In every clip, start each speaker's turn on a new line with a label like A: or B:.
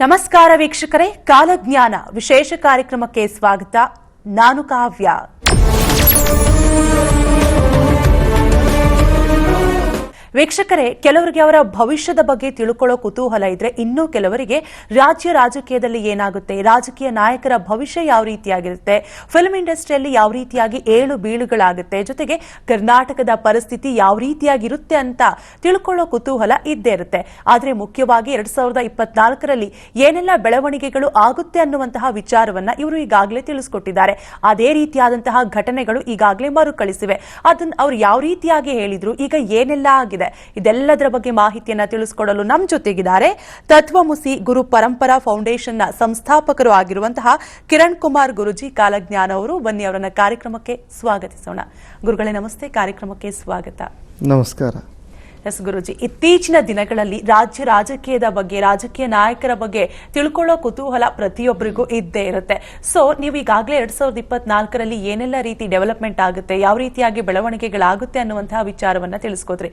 A: ನಮಸ್ಕಾರ ವೀಕ್ಷಕರೇ ಕಾಲಜ್ಞಾನ ವಿಶೇಷ ಕಾರ್ಯಕ್ರಮಕ್ಕೆ ಸ್ವಾಗತ. ನಾನು ಕಾವ್ಯ. ವೀಕ್ಷಕರೇ, ಕೆಲವರಿಗೆ ಅವರ ಭವಿಷ್ಯದ ಬಗ್ಗೆ ತಿಳ್ಕೊಳ್ಳೋ ಕುತೂಹಲ ಇದ್ರೆ ಇನ್ನೂ ಕೆಲವರಿಗೆ ರಾಜ್ಯ ರಾಜಕೀಯದಲ್ಲಿ ಏನಾಗುತ್ತೆ, ರಾಜಕೀಯ ನಾಯಕರ ಭವಿಷ್ಯ ಯಾವ ರೀತಿಯಾಗಿರುತ್ತೆ ಫಿಲ್ಮ್ ಇಂಡಸ್ಟ್ರಿಯಲ್ಲಿ ಯಾವ ರೀತಿಯಾಗಿ ಏಳು ಬೀಳುಗಳಾಗುತ್ತೆ, ಜೊತೆಗೆ ಕರ್ನಾಟಕದ ಪರಿಸ್ಥಿತಿ ಯಾವ ರೀತಿಯಾಗಿರುತ್ತೆ ಅಂತ ತಿಳ್ಕೊಳ್ಳೋ ಕುತೂಹಲ ಇದ್ದೇ ಇರುತ್ತೆ. ಆದರೆ ಮುಖ್ಯವಾಗಿ ಎರಡ್ ಸಾವಿರದ ಇಪ್ಪತ್ನಾಲ್ಕರಲ್ಲಿ ಏನೆಲ್ಲ ಬೆಳವಣಿಗೆಗಳು ಆಗುತ್ತೆ ಅನ್ನುವಂತಹ ವಿಚಾರವನ್ನ ಇವರು ಈಗಾಗಲೇ ತಿಳಿಸ್ಕೊಟ್ಟಿದ್ದಾರೆ. ಅದೇ ರೀತಿಯಾದಂತಹ ಘಟನೆಗಳು ಈಗಾಗಲೇ ಮರುಕಳಿಸಿವೆ. ಅದನ್ನು ಅವ್ರು ಯಾವ ರೀತಿಯಾಗಿ ಹೇಳಿದ್ರು, ಈಗ ಏನೆಲ್ಲ ಆಗಿದೆ ಇದೆಲ್ಲದರ ಬಗ್ಗೆ ಮಾಹಿತಿಯನ್ನ ತಿಳಿಸಿಕೊಡಲು ನಮ್ಮ ಜೊತೆಗಿದ್ದಾರೆ. ತತ್ವಮುಸಿ ಗುರು ಪರಂಪರಾ ಫೌಂಡೇಶನ್ನ ಸಂಸ್ಥಾಪಕರು ಆಗಿರುವಂತಹ ಕಿರಣ್ ಕುಮಾರ್ ಗುರುಜಿ ಕಾಲಜ್ಞಾನ ಅವರು ಬನ್ನಿ ಅವರನ್ನ ಕಾರ್ಯಕ್ರಮಕ್ಕೆ ಸ್ವಾಗತಿಸೋಣ. ಗುರುಗಳೇ, ನಮಸ್ತೆ. ಕಾರ್ಯಕ್ರಮಕ್ಕೆ ಸ್ವಾಗತ.
B: ನಮಸ್ಕಾರ.
A: ಎಸ್ ಗುರುಜಿ ಇತ್ತೀಚಿನ ದಿನಗಳಲ್ಲಿ ರಾಜ್ಯ ರಾಜಕೀಯದ ಬಗ್ಗೆ ರಾಜಕೀಯ ನಾಯಕರ ಬಗ್ಗೆ ತಿಳ್ಕೊಳ್ಳೋ ಕುತೂಹಲ ಪ್ರತಿಯೊಬ್ಬರಿಗೂ ಇದ್ದೇ ಇರುತ್ತೆ. ಸೊ ನೀವು ಈಗಾಗಲೇ ಎರಡ್ ಸಾವಿರದ ಇಪ್ಪತ್ನಾಲ್ಕರಲ್ಲಿ ಏನೆಲ್ಲ ರೀತಿ ಡೆವಲಪ್ಮೆಂಟ್ ಆಗುತ್ತೆ ಯಾವ ರೀತಿಯಾಗಿ ಬೆಳವಣಿಗೆಗಳಾಗುತ್ತೆ ಅನ್ನುವಂತಹ ವಿಚಾರವನ್ನ ತಿಳಿಸ್ಕೊತ್ರಿ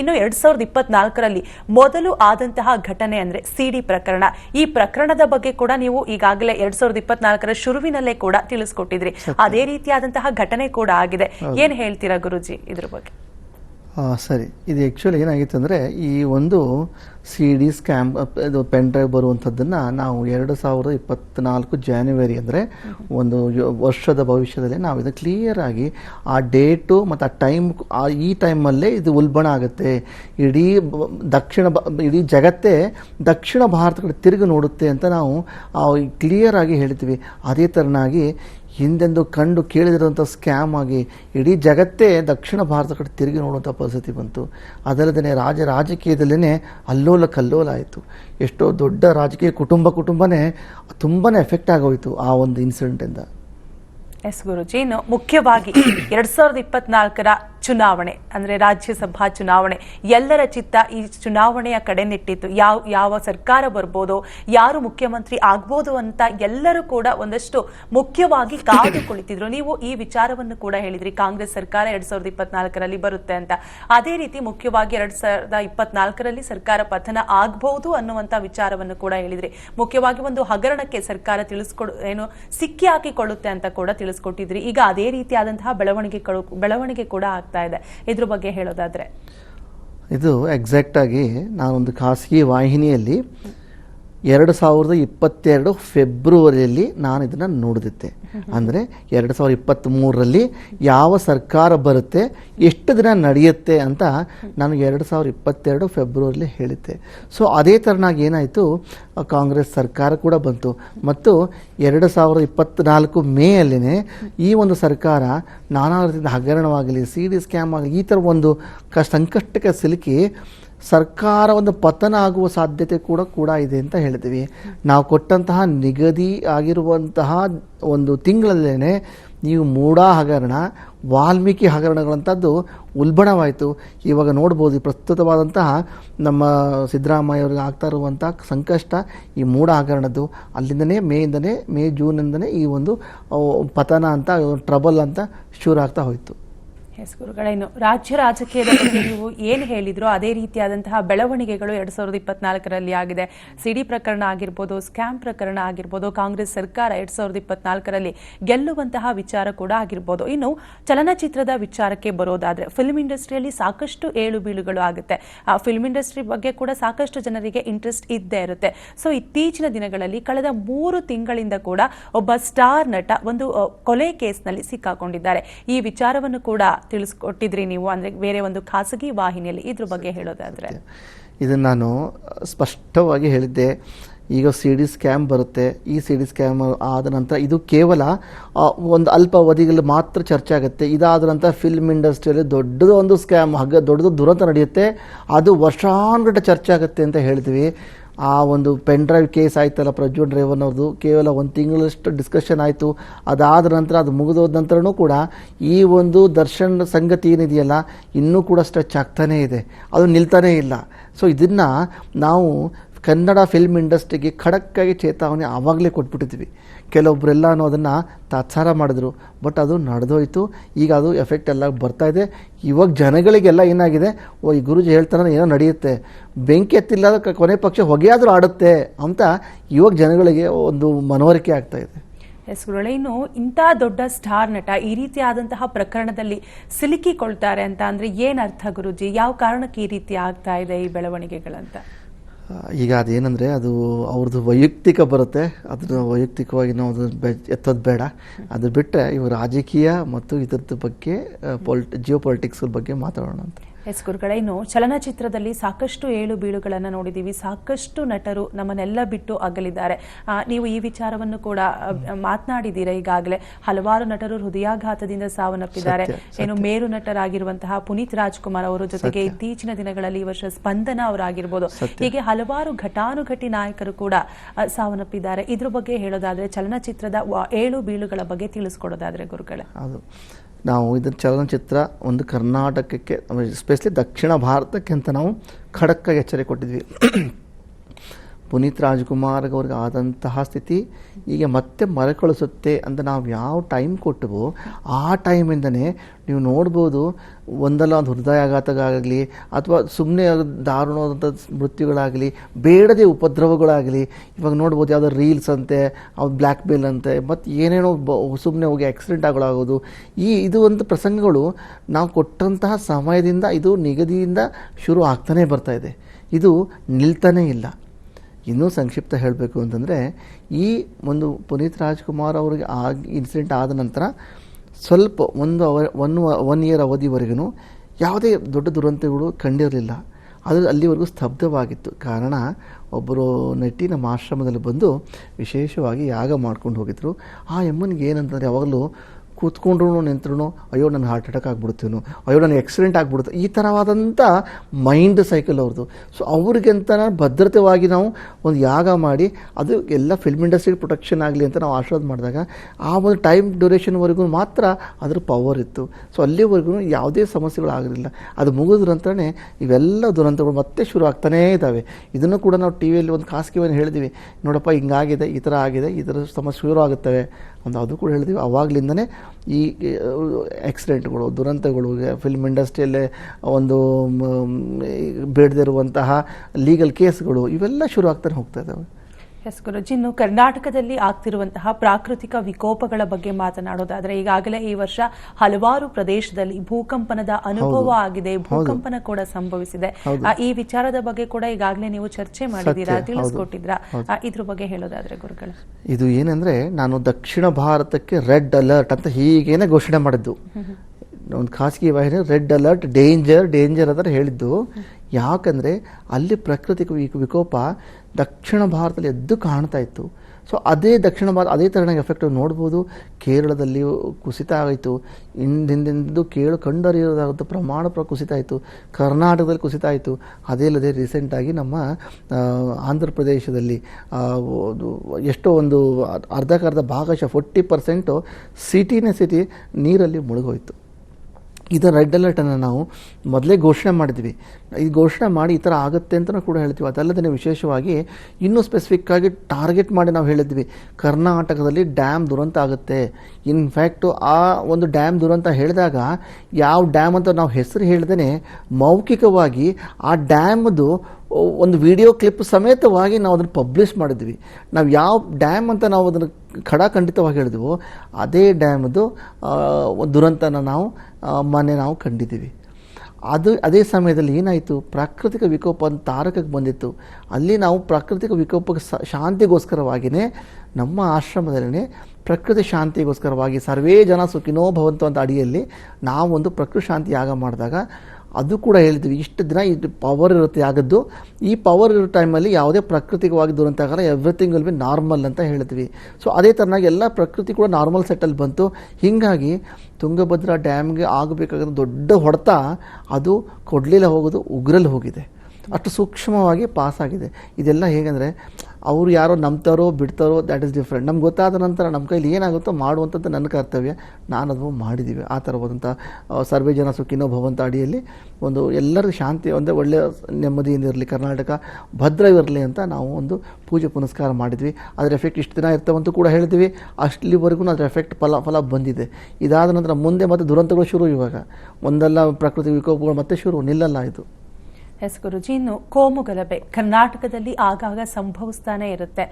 A: ಇನ್ನು ಎರಡ್ ಸಾವಿರದ ಇಪ್ಪತ್ನಾಲ್ಕರಲ್ಲಿ ಮೊದಲು ಆದಂತಹ ಘಟನೆ ಅಂದ್ರೆ ಸಿಡಿ ಪ್ರಕರಣ. ಈ ಪ್ರಕರಣದ ಬಗ್ಗೆ ಕೂಡ ನೀವು ಈಗಾಗಲೇ ಎರಡ್ ಸಾವಿರದ ಇಪ್ಪತ್ನಾಲ್ಕರ ಶುರುವಿನಲ್ಲೇ ಕೂಡ ತಿಳಿಸ್ಕೊಟ್ಟಿದ್ರಿ. ಅದೇ ರೀತಿಯಾದಂತಹ ಘಟನೆ ಕೂಡ ಆಗಿದೆ. ಏನ್ ಹೇಳ್ತೀರಾ ಗುರುಜಿ ಇದ್ರ ಬಗ್ಗೆ?
B: ಸರಿ. ಇದು ಆ್ಯಕ್ಚುಲಿ ಏನಾಗಿತ್ತು ಅಂದರೆ, ಈ ಒಂದು ಸಿ ಡಿ ಸ್ಕ್ಯಾಮ್ ಇದು ಪೆನ್ ಡ್ರೈವ್ ಬರುವಂಥದ್ದನ್ನು ನಾವು ಎರಡು ಸಾವಿರದ ಇಪ್ಪತ್ತ್ನಾಲ್ಕು ಜಾನ್ವರಿ ಅಂದರೆ ಒಂದು ವರ್ಷದ ಭವಿಷ್ಯದಲ್ಲಿ ನಾವು ಇದು ಕ್ಲಿಯರ್ ಆಗಿ ಆ ಡೇಟು ಮತ್ತು ಆ ಟೈಮ್ ಆ ಈ ಟೈಮಲ್ಲೇ ಇದು ಉಲ್ಬಣ ಆಗುತ್ತೆ. ಇಡೀ ದಕ್ಷಿಣ ಇಡೀ ಜಗತ್ತೇ ದಕ್ಷಿಣ ಭಾರತ ಕಡೆ ತಿರುಗಿ ನೋಡುತ್ತೆ ಅಂತ ನಾವು ಕ್ಲಿಯರ್ ಆಗಿ ಹೇಳ್ತೀವಿ. ಅದೇ ಥರನಾಗಿ ಹಿಂದೆಂದು ಕಂಡು ಕೇಳಿದಿರುವಂಥ ಸ್ಕ್ಯಾಮ್ ಆಗಿ ಇಡೀ ಜಗತ್ತೇ ದಕ್ಷಿಣ ಭಾರತ ಕಡೆ ತಿರುಗಿ ನೋಡುವಂಥ ಪರಿಸ್ಥಿತಿ ಬಂತು. ಅದಲ್ಲದೇ ರಾಜ ರಾಜಕೀಯದಲ್ಲೇ ಅಲ್ಲೋಲ ಕಲ್ಲೋಲ ಆಯಿತು. ಎಷ್ಟೋ ದೊಡ್ಡ ರಾಜಕೀಯ ಕುಟುಂಬ ಕುಟುಂಬನೇ ತುಂಬಾ ಎಫೆಕ್ಟ್ ಆಗೋಯಿತು ಆ ಒಂದು ಇನ್ಸಿಡೆಂಟಿಂದ
A: ಎಸ್ ಗುರುಜಿ, ಇನ್ನು ಮುಖ್ಯವಾಗಿ ಎರಡ್ ಸಾವಿರದ ಇಪ್ಪತ್ನಾಲ್ಕರ ಚುನಾವಣೆ, ಅಂದ್ರೆ ರಾಜ್ಯಸಭಾ ಚುನಾವಣೆ, ಎಲ್ಲರ ಚಿತ್ತ ಈ ಚುನಾವಣೆಯ ಕಡೆ ನೆಟ್ಟಿತ್ತು. ಯಾವ ಯಾವ ಸರ್ಕಾರ ಬರ್ಬೋದು, ಯಾರು ಮುಖ್ಯಮಂತ್ರಿ ಆಗ್ಬೋದು ಅಂತ ಎಲ್ಲರೂ ಕೂಡ ಒಂದಷ್ಟು ಮುಖ್ಯವಾಗಿ ಕಾದು ಕುಳಿತಿದ್ರು. ನೀವು ಈ ವಿಚಾರವನ್ನು ಕೂಡ ಹೇಳಿದ್ರಿ, ಕಾಂಗ್ರೆಸ್ ಸರ್ಕಾರ ಎರಡ್ ಸಾವಿರದ ಇಪ್ಪತ್ನಾಲ್ಕರಲ್ಲಿ ಬರುತ್ತೆ ಅಂತ. ಅದೇ ರೀತಿ ಮುಖ್ಯವಾಗಿ ಎರಡ್ ಸಾವಿರದ ಇಪ್ಪತ್ನಾಲ್ಕರಲ್ಲಿ ಸರ್ಕಾರ ಪತನ ಆಗ್ಬಹುದು ಅನ್ನುವಂತ ವಿಚಾರವನ್ನು ಕೂಡ ಹೇಳಿದ್ರಿ. ಮುಖ್ಯವಾಗಿ ಒಂದು ಹಗರಣಕ್ಕೆ ಸರ್ಕಾರ ತಿಳಿಸ್ಕೊಡು, ಏನು, ಸಿಕ್ಕಿ ಹಾಕಿಕೊಳ್ಳುತ್ತೆ ಅಂತ ಕೂಡ ತಿಳಿಸ್ಕೊಟ್ಟಿದ್ರಿ. ಈಗ ಅದೇ ರೀತಿಯಾದಂತಹ ಬೆಳವಣಿಗೆಗಳು, ಬೆಳವಣಿಗೆ ಕೂಡ ಇದೆ. ಇದ್ರ ಬಗ್ಗೆ ಹೇಳೋದಾದ್ರೆ.
B: ಇದು ಎಕ್ಸಾಕ್ಟಾಗಿ ನಾನೊಂದು ಖಾಸಗಿ ವಾಹಿನಿಯಲ್ಲಿ ಎರಡು ಸಾವಿರದ ಇಪ್ಪತ್ತೆರಡು ಫೆಬ್ರವರಿಯಲ್ಲಿ ನಾನು ಇದನ್ನು ನೋಡಿದ್ದೆ. ಅಂದರೆ ಎರಡು ಸಾವಿರದ ಇಪ್ಪತ್ತ್ಮೂರರಲ್ಲಿ ಯಾವ ಸರ್ಕಾರ ಬರುತ್ತೆ, ಎಷ್ಟು ದಿನ ನಡೆಯುತ್ತೆ ಅಂತ ನಾನು ಎರಡು ಸಾವಿರದ ಇಪ್ಪತ್ತೆರಡು ಫೆಬ್ರವರಿಲಿ ಹೇಳಿದ್ದೆ. ಸೊ ಅದೇ ಥರನಾಗಿ ಏನಾಯಿತು, ಕಾಂಗ್ರೆಸ್ ಸರ್ಕಾರ ಕೂಡ ಬಂತು. ಮತ್ತು ಎರಡು ಸಾವಿರದ ಇಪ್ಪತ್ತ್ನಾಲ್ಕು ಮೇಯಲ್ಲೇ ಈ ಒಂದು ಸರ್ಕಾರ ನಾನಾ ರೀತಿಯ ಹಗರಣವಾಗಲಿ ಸಿ ಡಿ ಸ್ಕ್ಯಾಮ್ ಆಗಲಿ, ಈ ಥರ ಒಂದು ಕ ಸಂಕಷ್ಟಕ್ಕೆ ಸಿಲುಕಿ ಸರ್ಕಾರ ಒಂದು ಪತನ ಆಗುವ ಸಾಧ್ಯತೆ ಕೂಡ ಕೂಡ ಇದೆ ಅಂತ ಹೇಳ್ತೀವಿ ನಾವು ಕೊಟ್ಟಂತಹ ನಿಗದಿ ಆಗಿರುವಂತಹ ಒಂದು ತಿಂಗಳಲ್ಲೇ ನೀವು ಮೂಡಾ ಹಗರಣ, ವಾಲ್ಮೀಕಿ ಹಗರಣಗಳಂಥದ್ದು ಉಲ್ಬಣವಾಯಿತು. ಇವಾಗ ನೋಡ್ಬೋದು ಪ್ರಸ್ತುತವಾದಂತಹ ನಮ್ಮ ಸಿದ್ದರಾಮಯ್ಯ ಅವ್ರಿಗೆ ಆಗ್ತಾ ಇರುವಂಥ ಸಂಕಷ್ಟ ಈ ಮೂಡ ಹಗರಣದ್ದು. ಅಲ್ಲಿಂದನೇ, ಮೇಯಿಂದನೇ, ಮೇ ಜೂನಿಂದನೇ ಈ ಒಂದು ಪತನ ಅಂತ, ಟ್ರಬಲ್ ಅಂತ ಶುರು ಆಗ್ತಾ ಹೋಯಿತು.
A: ಎಸ್ ಗುರುಗಳೇನು ರಾಜ್ಯ ರಾಜಕೀಯದ ನೀವು ಏನು ಹೇಳಿದ್ರು ಅದೇ ರೀತಿಯಾದಂತಹ ಬೆಳವಣಿಗೆಗಳು ಎರಡ್ ಸಾವಿರದ ಇಪ್ಪತ್ನಾಲ್ಕರಲ್ಲಿ ಆಗಿದೆ. ಸಿಡಿ ಪ್ರಕರಣ ಆಗಿರ್ಬೋದು, ಸ್ಕ್ಯಾಮ್ ಪ್ರಕರಣ ಆಗಿರ್ಬೋದು, ಕಾಂಗ್ರೆಸ್ ಸರ್ಕಾರ ಎರಡ್ ಸಾವಿರದ ಇಪ್ಪತ್ನಾಲ್ಕರಲ್ಲಿ ಗೆಲ್ಲುವಂತಹ ವಿಚಾರ ಕೂಡ ಆಗಿರ್ಬೋದು. ಇನ್ನು ಚಲನಚಿತ್ರದ ವಿಚಾರಕ್ಕೆ ಬರೋದಾದ್ರೆ ಫಿಲ್ಮ್ ಇಂಡಸ್ಟ್ರಿಯಲ್ಲಿ ಸಾಕಷ್ಟು ಏಳು ಬೀಳುಗಳು ಆಗುತ್ತೆ. ಆ ಫಿಲ್ಮ್ ಇಂಡಸ್ಟ್ರಿ ಬಗ್ಗೆ ಕೂಡ ಸಾಕಷ್ಟು ಜನರಿಗೆ ಇಂಟ್ರೆಸ್ಟ್ ಇದ್ದೇ ಇರುತ್ತೆ. ಸೊ ಇತ್ತೀಚಿನ ದಿನಗಳಲ್ಲಿ ಕಳೆದ ಮೂರು ತಿಂಗಳಿಂದ ಕೂಡ ಒಬ್ಬ ಸ್ಟಾರ್ ನಟ ಒಂದು ಕೊಲೆ ಕೇಸ್ನಲ್ಲಿ ಸಿಕ್ಕಾಕೊಂಡಿದ್ದಾರೆ. ಈ ವಿಚಾರವನ್ನು ಕೂಡ ತಿಳಿಸ್ಕೊಟ್ಟಿದ್ರಿ ನೀವು? ಅಂದರೆ ಬೇರೆ ಒಂದು ಖಾಸಗಿ ವಾಹಿನಿಯಲ್ಲಿ ಇದ್ರ ಬಗ್ಗೆ ಹೇಳೋದಾದ್ರೆ.
B: ಇದನ್ನು ನಾನು ಸ್ಪಷ್ಟವಾಗಿ ಹೇಳಿದ್ದೆ. ಈಗ ಸಿ ಡಿ ಸ್ಕ್ಯಾಮ್ ಬರುತ್ತೆ. ಈ ಸಿ ಡಿ ಸ್ಕ್ಯಾಮ್ ಆದ ನಂತರ ಇದು ಕೇವಲ ಒಂದು ಅಲ್ಪ ಅವಧಿಗಳಲ್ಲಿ ಮಾತ್ರ ಚರ್ಚೆ ಆಗುತ್ತೆ. ಇದಾದ ನಂತರ ಫಿಲ್ಮ್ ಇಂಡಸ್ಟ್ರಿಯಲ್ಲಿ ದೊಡ್ಡದು ಒಂದು ಸ್ಕ್ಯಾಮ್ ಹಗ್ಗ ದೊಡ್ಡದು ದುರಂತ ನಡೆಯುತ್ತೆ. ಅದು ವರ್ಷಾನುಗಟ್ಟ ಚರ್ಚೆ ಆಗುತ್ತೆ ಅಂತ ಹೇಳ್ತೀವಿ. ಆ ಒಂದು ಪೆನ್ ಡ್ರೈವ್ ಕೇಸ್ ಆಯ್ತಲ್ಲ ಪ್ರಜ್ವಲ್ ರೇವನ್ ಅವ್ರದ್ದು ಕೇವಲ ಒಂದು ತಿಂಗಳಷ್ಟು ಡಿಸ್ಕಷನ್ ಆಯಿತು. ಅದಾದ ನಂತರ ಅದು ಮುಗಿದೋದ ನಂತರನೂ ಕೂಡ ಈ ಒಂದು ದರ್ಶನ್ ಸಂಗತಿ ಏನಿದೆಯಲ್ಲ, ಇನ್ನೂ ಕೂಡ ಸ್ಟ್ರೆಚ್ ಆಗ್ತಾನೇ ಇದೆ. ಅದು ನಿಲ್ತಾನೇ ಇಲ್ಲ. ಸೊ ಇದನ್ನು ನಾವು ಕನ್ನಡ ಫಿಲ್ಮ್ ಇಂಡಸ್ಟ್ರಿಗೆ ಖಡಕ್ಕಾಗಿ ಚೇತಾವಣೆ ಆವಾಗಲೇ ಕೊಟ್ಬಿಟ್ಟಿದ್ವಿ. ಕೆಲವೊಬ್ಬರೆಲ್ಲನೂ ಅನ್ನೋದನ್ನು ತಾತ್ಸಾರ ಮಾಡಿದ್ರು. ಬಟ್ ಅದು ನಡೆದೋಯ್ತು. ಈಗ ಅದು ಎಫೆಕ್ಟ್ ಎಲ್ಲ ಬರ್ತಾ ಇದೆ. ಇವಾಗ ಜನಗಳಿಗೆಲ್ಲ ಏನಾಗಿದೆ? ಓ, ಈ ಗುರುಜಿ ಹೇಳ್ತಾನೆ ಏನೋ ನಡೆಯುತ್ತೆ. ಬೆಂಕಿ ಎತ್ತಿಲ್ಲ ಕೊನೆ ಪಕ್ಷ ಹೊಗೆಯಾದರೂ ಆಡುತ್ತೆ ಅಂತ ಇವಾಗ ಜನಗಳಿಗೆ ಒಂದು ಮನವರಿಕೆ ಆಗ್ತಾ ಇದೆ.
A: ಎಸ್ ಗುರುಗಳೇ, ಇನ್ನು ಇಂಥ ದೊಡ್ಡ ಸ್ಟಾರ್ ನಟ ಈ ರೀತಿಯಾದಂತಹ ಪ್ರಕರಣದಲ್ಲಿ ಸಿಲುಕಿಕೊಳ್ತಾರೆ ಅಂತ ಅಂದರೆ ಏನು ಅರ್ಥ ಗುರುಜಿ? ಯಾವ ಕಾರಣಕ್ಕೆ ಈ ರೀತಿ ಆಗ್ತಾ ಇದೆ ಈ ಬೆಳವಣಿಗೆಗಳಂತ?
B: ಈಗ ಅದೇನಂದರೆ ಅದು ಅವ್ರದ್ದು ವೈಯಕ್ತಿಕ ಬರುತ್ತೆ. ಅದ್ರ ವೈಯಕ್ತಿಕವಾಗಿ ನಾವು ಅದನ್ನು ಬೆ, ಎತ್ತೋದು ಬೇಡ. ಅದು ಬಿಟ್ಟರೆ ಇವು ರಾಜಕೀಯ ಮತ್ತು ಇದ್ರದ್ದು ಬಗ್ಗೆ ಪೊಲಿಟಿ ಜಿಯೋ ಪೊಲಿಟಿಕ್ಸ್ ಬಗ್ಗೆ ಮಾತಾಡೋಣ ಅಂತ.
A: ಎಸ್ ಗುರುಗಳೇ ಇನ್ನು ಚಲನಚಿತ್ರದಲ್ಲಿ ಸಾಕಷ್ಟು ಏಳು ಬೀಳುಗಳನ್ನು ನೋಡಿದ್ದೀವಿ. ಸಾಕಷ್ಟು ನಟರು ನಮ್ಮನ್ನೆಲ್ಲ ಬಿಟ್ಟು ಅಗಲಿದ್ದಾರೆ. ನೀವು ಈ ವಿಚಾರವನ್ನು ಕೂಡ ಮಾತನಾಡಿದ್ದೀರಾ ಈಗಾಗಲೇ? ಹಲವಾರು ನಟರು ಹೃದಯಾಘಾತದಿಂದ ಸಾವನ್ನಪ್ಪಿದ್ದಾರೆ. ಏನು ಮೇರು ನಟರಾಗಿರುವಂತಹ ಪುನೀತ್ ರಾಜ್ಕುಮಾರ್ ಅವರ ಜೊತೆಗೆ ಇತ್ತೀಚಿನ ದಿನಗಳಲ್ಲಿ ಈ ವರ್ಷ ಸ್ಪಂದನ ಅವರಾಗಿರ್ಬೋದು. ಹೀಗೆ ಹಲವಾರು ಘಟಾನುಘಟಿ ನಾಯಕರು ಕೂಡ ಸಾವನ್ನಪ್ಪಿದ್ದಾರೆ. ಇದ್ರ ಬಗ್ಗೆ ಹೇಳೋದಾದ್ರೆ ಚಲನಚಿತ್ರದ ಏಳು ಬೀಳುಗಳ ಬಗ್ಗೆ ತಿಳಿಸ್ಕೊಡೋದಾದ್ರೆ ಗುರುಗಳೇ.
B: ನಾವು ಇದರ ಚಲನಚಿತ್ರ ಒಂದು ಕರ್ನಾಟಕಕ್ಕೆ ಎಸ್ಪೆಷಲಿ ದಕ್ಷಿಣ ಭಾರತಕ್ಕೆ ಅಂತ ನಾವು ಖಡಕ್ಕಾಗಿ ಎಚ್ಚರಿಕೆ ಕೊಟ್ಟಿದ್ವಿ. ಪುನೀತ್ ರಾಜ್ಕುಮಾರ್ ಅವ್ರಿಗೆ ಆದಂತಹ ಸ್ಥಿತಿ ಈಗ ಮತ್ತೆ ಮರುಕಳಿಸುತ್ತೆ ಅಂತ ನಾವು ಯಾವ ಟೈಮ್ ಕೊಟ್ಟವೋ ಆ ಟೈಮಿಂದನೇ ನೀವು ನೋಡ್ಬೋದು ಒಂದಲ್ಲ ಒಂದು ಹೃದಯಾಘಾತಗಾಗಲಿ ಅಥವಾ ಸುಮ್ಮನೆ ದಾರುಣವಾದಂಥ ಮೃತ್ಯುಗಳಾಗಲಿ, ಬೇಡದೆ ಉಪದ್ರವಗಳಾಗಲಿ, ಇವಾಗ ನೋಡ್ಬೋದು ಯಾವುದೋ ರೀಲ್ಸ್ ಅಂತೆ ಅವ್ರು ಬ್ಲ್ಯಾಕ್ ಮೇಲ್ ಅಂತೆ ಮತ್ತು ಏನೇನೋ ಬ ಸುಮ್ಮನೆ ಹೋಗಿ ಆಕ್ಸಿಡೆಂಟ್ ಆಗೋದು ಈ ಇದು ಒಂದು ಪ್ರಸಂಗಗಳು ನಾವು ಕೊಟ್ಟಂತಹ ಸಮಯದಿಂದ ಇದು ನಿಗದಿಯಿಂದ ಶುರು ಆಗ್ತಾನೇ ಬರ್ತಾ ಇದೆ. ಇದು ನಿಲ್ತಾನೇ ಇಲ್ಲ. ಇನ್ನೂ ಸಂಕ್ಷಿಪ್ತ ಹೇಳಬೇಕು ಅಂತಂದರೆ, ಈ ಒಂದು ಪುನೀತ್ ರಾಜ್ಕುಮಾರ್ ಅವರಿಗೆ ಆ ಇನ್ಸಿಡೆಂಟ್ ಆದ ನಂತರ ಸ್ವಲ್ಪ ಒಂದು ಅವರ್ ಒನ್ ಒನ್ ಇಯರ್ ಅವಧಿವರೆಗೂ ಯಾವುದೇ ದೊಡ್ಡ ದುರಂತಗಳು ಕಂಡಿರಲಿಲ್ಲ. ಆದರೆ ಅಲ್ಲಿವರೆಗೂ ಸ್ತಬ್ಧವಾಗಿತ್ತು. ಕಾರಣ, ಒಬ್ಬರು ನಟಿ ನಮ್ಮ ಆಶ್ರಮದಲ್ಲಿ ಬಂದು ವಿಶೇಷವಾಗಿ ಯಾಗ ಮಾಡ್ಕೊಂಡು ಹೋಗಿದ್ರು. ಆ ಎಮ್ಮನಿಗೆ ಏನಂತಂದರೆ, ಯಾವಾಗಲೂ ಕೂತ್ಕೊಂಡ್ರು ನಿಂತ್ರು ಅಯ್ಯೋ, ನನ್ನ ಹಾರ್ಟ್ ಅಟ್ಯಾಕ್ ಆಗ್ಬಿಡ್ತೀನೋ, ಅಯ್ಯೋ ನನ್ನ ಆಕ್ಸಿಡೆಂಟ್ ಆಗ್ಬಿಡುತ್ತೆ ಈ ಥರವಾದಂಥ ಮೈಂಡ್ ಸೈಕಲ್ ಅವ್ರದ್ದು. ಸೊ ಅವ್ರಿಗಂತ ಭದ್ರತೆವಾಗಿ ನಾವು ಒಂದು ಯಾಗ ಮಾಡಿ, ಅದು ಎಲ್ಲ ಫಿಲ್ಮ್ ಇಂಡಸ್ಟ್ರಿ ಪ್ರೊಟೆಕ್ಷನ್ ಆಗಲಿ ಅಂತ ನಾವು ಆಶೀರ್ವಾದ ಮಾಡಿದಾಗ, ಆ ಒಂದು ಟೈಮ್ ಡ್ಯೂರೇಷನ್ವರೆಗೂ ಮಾತ್ರ ಅದ್ರ ಪವರ್ ಇತ್ತು. ಸೊ ಅಲ್ಲಿವರೆಗೂ ಯಾವುದೇ ಸಮಸ್ಯೆಗಳು ಆಗಿರಲಿಲ್ಲ. ಅದು ಮುಗಿದ ನಂತರನೇ ಇವೆಲ್ಲ ದುರಂತಗಳು ಮತ್ತೆ ಶುರು ಆಗ್ತಾನೇ ಇದ್ದಾವೆ. ಇದನ್ನು ಕೂಡ ನಾವು ಟಿ ವಿಯಲ್ಲಿ ಒಂದು ಖಾಸಗಿಯನ್ನು ಹೇಳಿದ್ವಿ ನೋಡಪ್ಪ, ಹಿಂಗಾಗಿದೆ, ಈ ಥರ ಆಗಿದೆ, ಈ ಥರ ಸಮಸ್ಯೆ ಶುರು ಆಗುತ್ತವೆ. ಅಂತ ಅದು ಕೂಡ ಹೇಳಿದ್ವಿ. ಅವಾಗಲಿಂದನೇ ಈ ಆಕ್ಸಿಡೆಂಟ್ಗಳು ದುರಂತಗಳು ಫಿಲ್ಮ್ ಇಂಡಸ್ಟ್ರಿಯಲ್ಲೇ ಒಂದು ಬೇಡದಿರುವಂತಹ ಲೀಗಲ್ ಕೇಸ್ಗಳು ಇವೆಲ್ಲ ಶುರು ಆಗ್ತಾನೆ ಹೋಗ್ತಾ ಇದ್ದಾವೆ
A: ಎಸ್ ಗುರುಜಿ ಇನ್ನು ಕರ್ನಾಟಕದಲ್ಲಿ ಆಗ್ತಿರುವಂತಹ ಪ್ರಾಕೃತಿಕ ವಿಕೋಪಗಳ ಬಗ್ಗೆ ಮಾತನಾಡೋದಾದ್ರೆ ಈಗಾಗಲೇ ಈ ವರ್ಷ ಹಲವಾರು ಪ್ರದೇಶದಲ್ಲಿ ಭೂಕಂಪನದ ಅನುಭವ ಆಗಿದೆ ಭೂಕಂಪನ ಕೂಡ ಸಂಭವಿಸಿದೆ. ಆ, ಈ ವಿಚಾರದ ಬಗ್ಗೆ ಕೂಡ ಈಗಾಗಲೇ ನೀವು ಚರ್ಚೆ ಮಾಡಿದ್ದೀರಾ ತಿಳಿಸ್ಕೊಟ್ಟಿದ್ರಾ ಇದ್ರ ಬಗ್ಗೆ ಹೇಳೋದಾದ್ರೆ ಗುರುಗಳು.
B: ಇದು ಏನಂದ್ರೆ ನಾನು ದಕ್ಷಿಣ ಭಾರತಕ್ಕೆ ರೆಡ್ ಅಲರ್ಟ್ ಅಂತ ಹೀಗೇನೆ ಘೋಷಣೆ ಮಾಡಿದ್ದು. ಒಂದು ಖಾಸಗಿ ವಾಹಿನಿ ರೆಡ್ ಅಲರ್ಟ್ ಡೇಂಜರ್ ಡೇಂಜರ್ ಅಂತ ಹೇಳಿದ್ದು. ಯಾಕಂದರೆ ಅಲ್ಲಿ ಪ್ರಕೃತಿ ವಿಕೋಪ ದಕ್ಷಿಣ ಭಾರತದಲ್ಲಿ ಎದ್ದು ಕಾಣ್ತಾ ಇತ್ತು. ಸೊ ಅದೇ ದಕ್ಷಿಣ ಭಾರತ, ಅದೇ ಥರನಾಗಿ ಎಫೆಕ್ಟ್ ನೋಡ್ಬೋದು. ಕೇರಳದಲ್ಲಿ ಕುಸಿತ ಆಯಿತು. ಹಿಂದಿಂದಿಂದು ಕೇಳು ಕಂಡರಿಯೋದಾಗುತ್ತೆ ಪ್ರಮಾಣ ಪ್ರ ಕುಸಿತ ಆಯಿತು. ಕರ್ನಾಟಕದಲ್ಲಿ ಕುಸಿತ ಆಯಿತು. ಅದೇ ಅಲ್ಲದೆ ರೀಸೆಂಟಾಗಿ ನಮ್ಮ ಆಂಧ್ರ ಪ್ರದೇಶದಲ್ಲಿ ಎಷ್ಟೋ ಒಂದು ಅರ್ಧಕ್ಕರ್ಧ ಭಾಗಶಃ ಫೋರ್ಟಿ ಪರ್ಸೆಂಟು ಸಿಟಿನೇ ಸಿಟಿ ನೀರಲ್ಲಿ ಮುಳುಗೋಯಿತು. ಇದು ರೆಡ್ ಅಲರ್ಟನ್ನು ನಾವು ಮೊದಲೇ ಘೋಷಣೆ ಮಾಡಿದ್ವಿ. ಈ ಘೋಷಣೆ ಮಾಡಿ ಈ ಥರ ಆಗುತ್ತೆ ಅಂತ ಕೂಡ ಹೇಳ್ತೀವಿ. ಅದಲ್ಲದೇ ವಿಶೇಷವಾಗಿ ಇನ್ನೂ ಸ್ಪೆಸಿಫಿಕ್ಕಾಗಿ ಟಾರ್ಗೆಟ್ ಮಾಡಿ ನಾವು ಹೇಳಿದ್ವಿ. ಕರ್ನಾಟಕದಲ್ಲಿ ಡ್ಯಾಮ್ ದುರಂತ ಆಗುತ್ತೆ. ಇನ್ಫ್ಯಾಕ್ಟು ಆ ಒಂದು ಡ್ಯಾಮ್ ದುರಂತ ಹೇಳಿದಾಗ ಯಾವ ಡ್ಯಾಮ್ ಅಂತ ನಾವು ಹೆಸರು ಹೇಳ್ದೇ ಮೌಖಿಕವಾಗಿ ಆ ಡ್ಯಾಮ್ದು ಒಂದು ವಿಡಿಯೋ ಕ್ಲಿಪ್ ಸಮೇತವಾಗಿ ನಾವು ಅದನ್ನು ಪಬ್ಲಿಷ್ ಮಾಡಿದ್ವಿ. ನಾವು ಯಾವ ಡ್ಯಾಮ್ ಅಂತ ನಾವು ಅದನ್ನು ಖಡಾಖಂಡಿತವಾಗಿ ಹೇಳಿದ್ವೋ, ಅದೇ ಡ್ಯಾಮ್ದು ದುರಂತನ ನಾವು ಮೊನ್ನೆ ನಾವು ಕಂಡಿದ್ದೀವಿ. ಅದು, ಅದೇ ಸಮಯದಲ್ಲಿ ಏನಾಯಿತು? ಪ್ರಾಕೃತಿಕ ವಿಕೋಪ ಅಂತ ತಾರಕಕ್ಕೆ ಬಂದಿತ್ತು. ಅಲ್ಲಿ ನಾವು ಪ್ರಾಕೃತಿಕ ವಿಕೋಪಕ್ಕೆ ಶಾಂತಿಗೋಸ್ಕರವಾಗಿಯೇ ನಮ್ಮ ಆಶ್ರಮದಲ್ಲೇ ಪ್ರಕೃತಿ ಶಾಂತಿಗೋಸ್ಕರವಾಗಿ ಸರ್ವೇ ಜನ ಸುಖಿನೋ ಭವಂತ ಅಂತ ಅಡಿಯಲ್ಲಿ ನಾವೊಂದು ಪ್ರಕೃತಿ ಶಾಂತಿ ಯಾಗ ಮಾಡಿದಾಗ ಅದು ಕೂಡ ಹೇಳಿದ್ವಿ. ಇಷ್ಟು ದಿನ ಇದು ಪವರ್ ಇರುತ್ತೆ ಆಗದ್ದು ಈ ಪವರ್ ಇರೋ ಟೈಮಲ್ಲಿ ಯಾವುದೇ ಪ್ರಾಕೃತಿಕವಾಗಿ ದುರಂತ ಆಗಲ್ಲ ಎವ್ರಿಥಿಂಗ್ ವಿಲ್ ಬಿ ನಾರ್ಮಲ್ ಅಂತ ಹೇಳಿದ್ವಿ ಸೊ ಅದೇ ಥರನಾಗಿ ಎಲ್ಲ ಪ್ರಕೃತಿ ಕೂಡ ನಾರ್ಮಲ್ ಸೆಟ್ಟಲ್ಲಿ ಬಂತು. ಹೀಗಾಗಿ ತುಂಗಭದ್ರಾ ಡ್ಯಾಮ್ಗೆ ಆಗಬೇಕಾಗಿರೋ ದೊಡ್ಡ ಹೊಡೆತ ಅದು ಕೊಡಲಿಲ್ಲ ಹೋಗೋದು ಉಗ್ರಲ್ಲಿ ಹೋಗಿದೆ. ಅಷ್ಟು ಸೂಕ್ಷ್ಮವಾಗಿ ಪಾಸ್ ಆಗಿದೆ. ಇದೆಲ್ಲ ಹೇಗೆಂದರೆ, ಅವರು ಯಾರೋ ನಂಬ್ತಾರೋ, ಬಿಡ್ತಾರೋ ದ್ಯಾಟ್ ಇಸ್ ಡಿಫ್ರೆಂಟ್ ನಮ್ಗೆ ಗೊತ್ತಾದ ನಂತರ ನಮ್ಮ ಕೈಲಿ ಏನಾಗುತ್ತೋ ಮಾಡುವಂಥದ್ದು ನನ್ನ ಕರ್ತವ್ಯ. ನಾನು ಅದು ಮಾಡಿದ್ದೀವಿ ಆ ಥರವಾದಂಥ ಸರ್ವೇ ಜನ ಸುಖಿನೋ ಭವಂತ ಅಡಿಯಲ್ಲಿ ಒಂದು ಎಲ್ಲರಿಗೂ ಶಾಂತಿ ಅಂದರೆ ಒಳ್ಳೆಯ ನೆಮ್ಮದಿಯಿಂದ ಇರಲಿ, ಕರ್ನಾಟಕ ಭದ್ರವಿರಲಿ ಅಂತ ನಾವು ಒಂದು ಪೂಜೆ ಪುನಸ್ಕಾರ ಮಾಡಿದ್ವಿ. ಅದರ ಎಫೆಕ್ಟ್ ಇಷ್ಟು ದಿನ ಇರ್ತಾವಂತೂ ಕೂಡ ಹೇಳ್ತೀವಿ. ಅಷ್ಟಲಿವರೆಗೂ ಅದರ ಎಫೆಕ್ಟ್ ಫಲ ಫಲ ಬಂದಿದೆ. ಇದಾದ ನಂತರ ಮುಂದೆ ಮತ್ತೆ ದುರಂತಗಳು ಶುರು ಇವಾಗ. ಒಂದಲ್ಲ ಪ್ರಕೃತಿ ವಿಕೋಪಗಳು ಮತ್ತೆ ಶುರು. ನಿಲ್ಲಲ್ಲ ಇದು.
A: ಎಸ್ ಗುರುಜಿ ಇನ್ನು ಕೋಮು ಗಲಭೆ ಕರ್ನಾಟಕದಲ್ಲಿ ಆಗಾಗ ಸಂಭವಿಸ್ತಾನೆ ಇರುತ್ತೆ.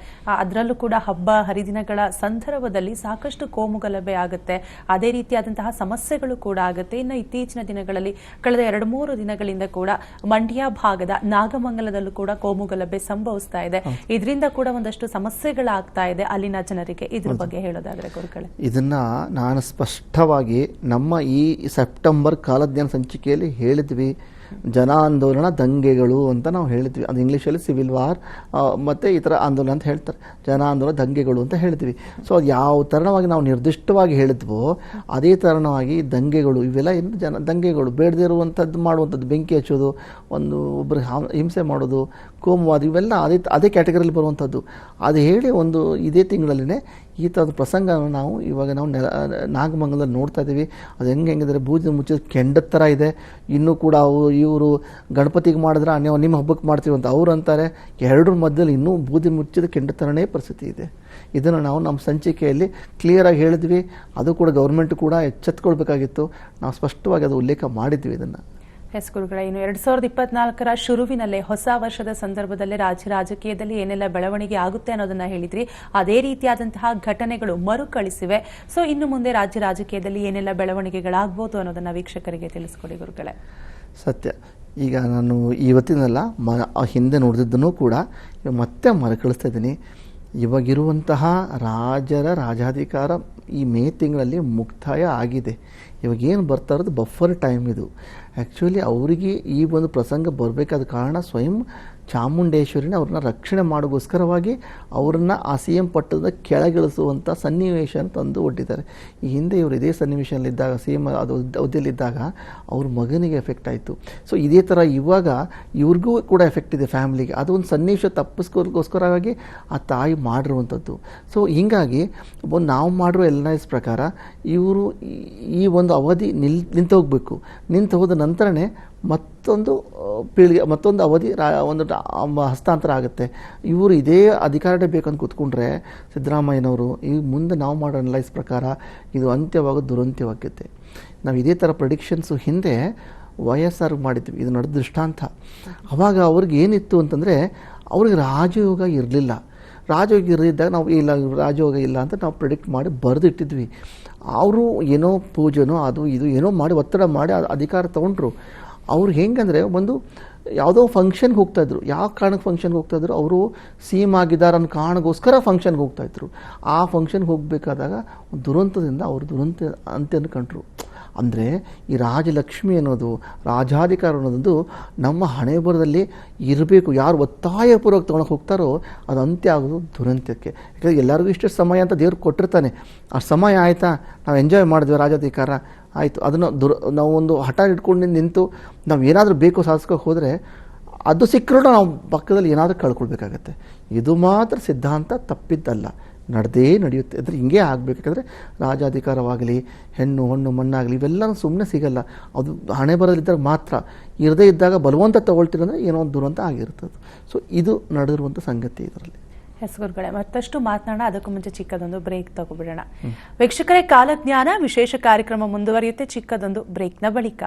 A: ಅದರಲ್ಲೂ ಕೂಡ ಹಬ್ಬ ಹರಿದಿನಗಳ ಸಂದರ್ಭದಲ್ಲಿ ಸಾಕಷ್ಟು ಕೋಮು ಗಲಭೆ ಆಗುತ್ತೆ. ಅದೇ ರೀತಿಯಾದಂತಹ ಸಮಸ್ಯೆಗಳು ಕೂಡ ಆಗುತ್ತೆ. ಇನ್ನು ಇತ್ತೀಚಿನ ದಿನಗಳಲ್ಲಿ ಕಳೆದ ಎರಡು ಮೂರು ದಿನಗಳಿಂದ ಕೂಡ ಮಂಡ್ಯ ಭಾಗದ ನಾಗಮಂಗಲದಲ್ಲೂ ಕೂಡ ಕೋಮು ಗಲಭೆ ಸಂಭವಿಸ್ತಾ ಇದೆ. ಇದರಿಂದ ಕೂಡ ಒಂದಷ್ಟು ಸಮಸ್ಯೆಗಳಾಗ್ತಾ ಇದೆ ಅಲ್ಲಿನ ಜನರಿಗೆ. ಇದ್ರ ಬಗ್ಗೆ ಹೇಳೋದಾದ್ರೆ ಗುರುಗಳೇ.
B: ಇದನ್ನ ನಾನು ಸ್ಪಷ್ಟವಾಗಿ ನಮ್ಮ ಈ ಸೆಪ್ಟೆಂಬರ್ ಕಾಲಜ್ಞಾನ ಸಂಚಿಕೆಯಲ್ಲಿ ಹೇಳಿದ್ವಿ. ಜನ ಆಂದೋಲನ ದಂಗೆಗಳು ಅಂತ ನಾವು ಹೇಳ್ತೀವಿ. ಅದು ಇಂಗ್ಲೀಷಲ್ಲಿ ಸಿವಿಲ್ ವಾರ್ ಮತ್ತು ಈ ಥರ ಆಂದೋಲನ ಅಂತ ಹೇಳ್ತಾರೆ. ಜನ ಆಂದೋಲನ ದಂಗೆಗಳು ಅಂತ ಹೇಳ್ತೀವಿ. ಸೊ ಅದು ಯಾವ ತರಣವಾಗಿ ನಾವು ನಿರ್ದಿಷ್ಟವಾಗಿ ಹೇಳಿದ್ವೋ ಅದೇ ತರಣವಾಗಿ ದಂಗೆಗಳು, ಇವೆಲ್ಲ ಏನು ಜನ, ದಂಗೆಗಳು, ಬೇಡದಿರುವಂಥದ್ದು ಮಾಡುವಂಥದ್ದು, ಬೆಂಕಿ ಹಚ್ಚೋದು, ಒಂದು ಒಬ್ಬರು ಹಿಂಸೆ ಮಾಡೋದು, ಕೋಮುವಾದ, ಇವೆಲ್ಲ ಅದೇ ಅದೇ ಕ್ಯಾಟಗರಿಯಲ್ಲಿ ಬರುವಂಥದ್ದು. ಅದು ಹೇಳಿ ಒಂದು ಇದೇ ತಿಂಗಳಲ್ಲೇ ಈ ಥರದ ಪ್ರಸಂಗವನ್ನು ನಾವು ಇವಾಗ ನಾವು ನೆಲ, ನಾಗಮಂಗಲದಲ್ಲಿ ನೋಡ್ತಾ ಇದ್ದೀವಿ. ಅದು ಹೆಂಗೆ ಹೆಂಗಿದ್ರೆ ಬೂದಿ ಮುಚ್ಚಿದ ಕೆಂಡದ ಥರ ಇದೆ. ಇನ್ನೂ ಕೂಡ ಅವು ಇವರು ಗಣಪತಿಗೆ ಮಾಡಿದ್ರೆ ನೀವು ನಿಮ್ಮ ಹಬ್ಬಕ್ಕೆ ಮಾಡ್ತೀವಿ ಅಂತ ಅವ್ರು ಅಂತಾರೆ. ಎರಡರ ಮಧ್ಯದಲ್ಲಿ ಇನ್ನೂ ಬೂದಿ ಮುಚ್ಚಿದ ಕೆಂಡ ಥರನೇ ಪರಿಸ್ಥಿತಿ ಇದೆ. ಇದನ್ನು ನಾವು ನಮ್ಮ ಸಂಚಿಕೆಯಲ್ಲಿ ಕ್ಲಿಯರಾಗಿ ಹೇಳಿದ್ವಿ. ಅದು ಕೂಡ ಗೌರ್ಮೆಂಟ್ ಕೂಡ ಎಚ್ಚೆತ್ಕೊಳ್ಬೇಕಾಗಿತ್ತು. ನಾವು ಸ್ಪಷ್ಟವಾಗಿ ಅದು ಉಲ್ಲೇಖ ಮಾಡಿದ್ವಿ ಇದನ್ನು.
A: ಎಸ್ ಗುರುಗಳ, ಇನ್ನು ಎರಡ್ ಸಾವಿರದ ಇಪ್ಪತ್ನಾಲ್ಕರ ಶುರುವಿನಲ್ಲೇ ಹೊಸ ವರ್ಷದ ಸಂದರ್ಭದಲ್ಲಿ ರಾಜ್ಯ ರಾಜಕೀಯದಲ್ಲಿ ಏನೆಲ್ಲ ಬೆಳವಣಿಗೆ ಆಗುತ್ತೆ ಅನ್ನೋದನ್ನ ಹೇಳಿದ್ರಿ. ಅದೇ ರೀತಿಯಾದಂತಹ ಘಟನೆಗಳು ಮರುಕಳಿಸಿವೆ. ಸೊ, ಇನ್ನು ಮುಂದೆ ರಾಜ್ಯ ರಾಜಕೀಯದಲ್ಲಿ ಏನೆಲ್ಲ ಬೆಳವಣಿಗೆಗಳಾಗ್ಬೋದು ಅನ್ನೋದನ್ನ ವೀಕ್ಷಕರಿಗೆ ತಿಳಿಸ್ಕೊಡಿ ಗುರುಗಳೇ.
B: ಸತ್ಯ. ಈಗ ನಾನು ಇವತ್ತಿನಲ್ಲ ಮ ಹಿಂದೆ ನೋಡಿದ್ದನ್ನು ಕೂಡ ಮತ್ತೆ ಮರುಕಳಿಸ್ತಾ ಇದ್ದೀನಿ. ಇವಾಗಿರುವಂತಹ ರಾಜರ ರಾಜಾಧಿಕಾರ ಈ ಮೇ ತಿಂಗಳಲ್ಲಿ ಮುಕ್ತಾಯ ಆಗಿದೆ. ಇವಾಗೇನು ಬರ್ತಾ ಇರೋದು ಬಫರ್ ಟೈಮ್ ಇದು. ಆ್ಯಕ್ಚುಲಿ ಅವರಿಗೆ ಈ ಒಂದು ಪ್ರಸಂಗ ಬರಬೇಕಾದ ಕಾರಣ ಸ್ವಯಂ ಚಾಮುಂಡೇಶ್ವರಿನ ಅವ್ರನ್ನ ರಕ್ಷಣೆ ಮಾಡೋಗೋಸ್ಕರವಾಗಿ ಅವ್ರನ್ನ ಆ ಸಿ ಎಂ ಪಟ್ಟದ ಕೆಳಗಿಳಿಸುವಂಥ ಸನ್ನಿವೇಶ ತಂದು ಒಡ್ಡಿದ್ದಾರೆ. ಈ ಹಿಂದೆ ಇವರು ಇದೇ ಸನ್ನಿವೇಶದಲ್ಲಿದ್ದಾಗ, ಸಿ ಎಂ ಅದು ಅವಧಿಯಲ್ಲಿದ್ದಾಗ ಅವ್ರ ಮಗನಿಗೆ ಎಫೆಕ್ಟ್ ಆಯಿತು. ಸೊ, ಇದೇ ಥರ ಇವಾಗ ಇವ್ರಿಗೂ ಕೂಡ ಎಫೆಕ್ಟ್ ಇದೆ ಫ್ಯಾಮಿಲಿಗೆ. ಅದು ಒಂದು ಸನ್ನಿವೇಶ ತಪ್ಪಿಸ್ಕೋಸ್ಕರವಾಗಿ ಆ ತಾಯಿ ಮಾಡಿರುವಂಥದ್ದು. ಸೊ, ಹೀಗಾಗಿ ನಾವು ಮಾಡಿರೋ ಎಲ್ ಪ್ರಕಾರ ಇವರು ಈ ಒಂದು ಅವಧಿ ನಿಲ್ ನಿಂತು ಹೋಗಬೇಕು ನಿಂತು ಹೋದ ನಂತರನೇ ಮತ್ತೊಂದು ಪೀಳಿಗೆ, ಮತ್ತೊಂದು ಅವಧಿ ರಾ, ಒಂದು ಹಸ್ತಾಂತರ ಆಗುತ್ತೆ. ಇವರು ಇದೇ ಅಧಿಕಾರನೇ ಬೇಕಂತ ಕೂತ್ಕೊಂಡ್ರೆ ಸಿದ್ದರಾಮಯ್ಯನವರು, ಈ ಮುಂದೆ ನಾವು ಮಾಡೋ ಅನಲೈಸ್ ಪ್ರಕಾರ ಇದು ಅಂತ್ಯವಾಗೋದು ದುರಂತ್ಯವಾಗುತ್ತೆ ನಾವು ಇದೇ ಥರ ಪ್ರೊಡಿಕ್ಷನ್ಸು ಹಿಂದೆ ವಯಸ್ಸಾರು ಮಾಡಿದ್ವಿ. ಇದು ನಡೆದ ದೃಷ್ಟಾಂತ. ಅವಾಗ ಅವ್ರಿಗೆ ಏನಿತ್ತು ಅಂತಂದರೆ, ಅವ್ರಿಗೆ ರಾಜಯೋಗ ಇರಲಿಲ್ಲ. ರಾಜಯೋಗ ಇರದಿದ್ದಾಗ ನಾವು, ಇಲ್ಲ, ರಾಜಯೋಗ ಇಲ್ಲ ಅಂತ ನಾವು ಪ್ರಿಡಿಕ್ಟ್ ಮಾಡಿ ಬರೆದಿಟ್ಟಿದ್ವಿ. ಅವರು ಏನೋ ಪೂಜೆನೋ ಅದು ಇದು ಏನೋ ಮಾಡಿ ಒತ್ತಡ ಮಾಡಿ ಅಧಿಕಾರ ತೊಗೊಂಡ್ರು. ಅವ್ರು ಹೆಂಗಂದರೆ ಒಂದು ಯಾವುದೋ ಫಂಕ್ಷನ್ಗೆ ಹೋಗ್ತಾಯಿದ್ರು ಯಾವ ಕಾರಣಕ್ಕೆ ಫಂಕ್ಷನ್ಗೆ ಹೋಗ್ತಾಯಿದ್ರು ಅವರು ಸೀಮ್ ಆಗಿದ್ದಾರೆ ಅನ್ನೋ ಕಾರಣಕ್ಕೋಸ್ಕರ ಫಂಕ್ಷನ್ಗೆ ಹೋಗ್ತಾಯಿದ್ರು ಆ ಫಂಕ್ಷನ್ಗೆ ಹೋಗಬೇಕಾದಾಗ ದುರಂತದಿಂದ ಅವರು ದುರಂತ ಅಂತ್ಯ ಕಂಡ್ರು ಅಂದರೆ ಈ ರಾಜಲಕ್ಷ್ಮಿ ಅನ್ನೋದು, ರಾಜಾಧಿಕಾರ ಅನ್ನೋದು ನಮ್ಮ ಹಣೆಬರದಲ್ಲಿ ಇರಬೇಕು. ಯಾರು ಒತ್ತಾಯಪೂರ್ವಕ ತೊಗೊಳಕ್ಕೆ ಹೋಗ್ತಾರೋ ಅದು ಅಂತ್ಯ ಆಗೋದು ದುರಂತ್ಯಕ್ಕೆ. ಯಾಕಂದರೆ ಎಲ್ಲರಿಗೂ ಇಷ್ಟು ಸಮಯ ಅಂತ ದೇವ್ರು ಕೊಟ್ಟಿರ್ತಾನೆ. ಆ ಸಮಯ ಆಯಿತಾ? ನಾವು ಎಂಜಾಯ್ ಮಾಡಿದ್ವಿ ರಾಜಾಧಿಕಾರ. ಆಯಿತು. ಅದನ್ನು ದುರ್ ನಾವು ಒಂದು ಹಠ ಇಟ್ಕೊಂಡು ನಿಂತು ನಾವು ಏನಾದರೂ ಬೇಕು ಸಾಧಿಸ್ಕೋಕೆ ಹೋದರೆ ಅದು ಸಿಕ್ಕರೂ ನಾವು ಪಕ್ಕದಲ್ಲಿ ಏನಾದರೂ ಕಳ್ಕೊಳ್ಬೇಕಾಗತ್ತೆ. ಇದು ಮಾತ್ರ ಸಿದ್ಧಾಂತ, ತಪ್ಪಿದ್ದಲ್ಲ. ನಡೆದೇ ನಡೆಯುತ್ತೆ. ಅಂದರೆ ಹಿಂಗೆ ಆಗಬೇಕಾದ್ರೆ ರಾಜಾಧಿಕಾರವಾಗಲಿ ಹೆಣ್ಣು ಹಣ್ಣು ಮಣ್ಣಾಗಲಿ ಇವೆಲ್ಲ ಸುಮ್ಮನೆ ಸಿಗಲ್ಲ. ಅದು ಹಣೆ ಬರಲಿದ್ದಾಗ ಮಾತ್ರ. ಇರದೇ ಇದ್ದಾಗ ಬಲವಂತ ತಗೊಳ್ತೀರಂದ್ರೆ ಏನೋ ಒಂದು ದುರಂತ ಆಗಿರ್ತದೆ. ಸೊ ಇದು ನಡೆದಿರುವಂಥ ಸಂಗತಿ ಇದರಲ್ಲಿ.
A: ಎಸ್ ಗುರುಗಳೇ ಮತ್ತಷ್ಟು ಮಾತನಾಡೋಣ ಅದಕ್ಕೂ ಮುಂಚೆ ಚಿಕ್ಕದೊಂದು ಬ್ರೇಕ್ ತಗೋಬಿಡೋಣ. ವೀಕ್ಷಕರೇ ಕಾಲಜ್ಞಾನ ವಿಶೇಷ ಕಾರ್ಯಕ್ರಮ ಮುಂದುವರಿಯುತ್ತೆ ಚಿಕ್ಕದೊಂದು ಬ್ರೇಕ್ನ ಬಳಿಕ.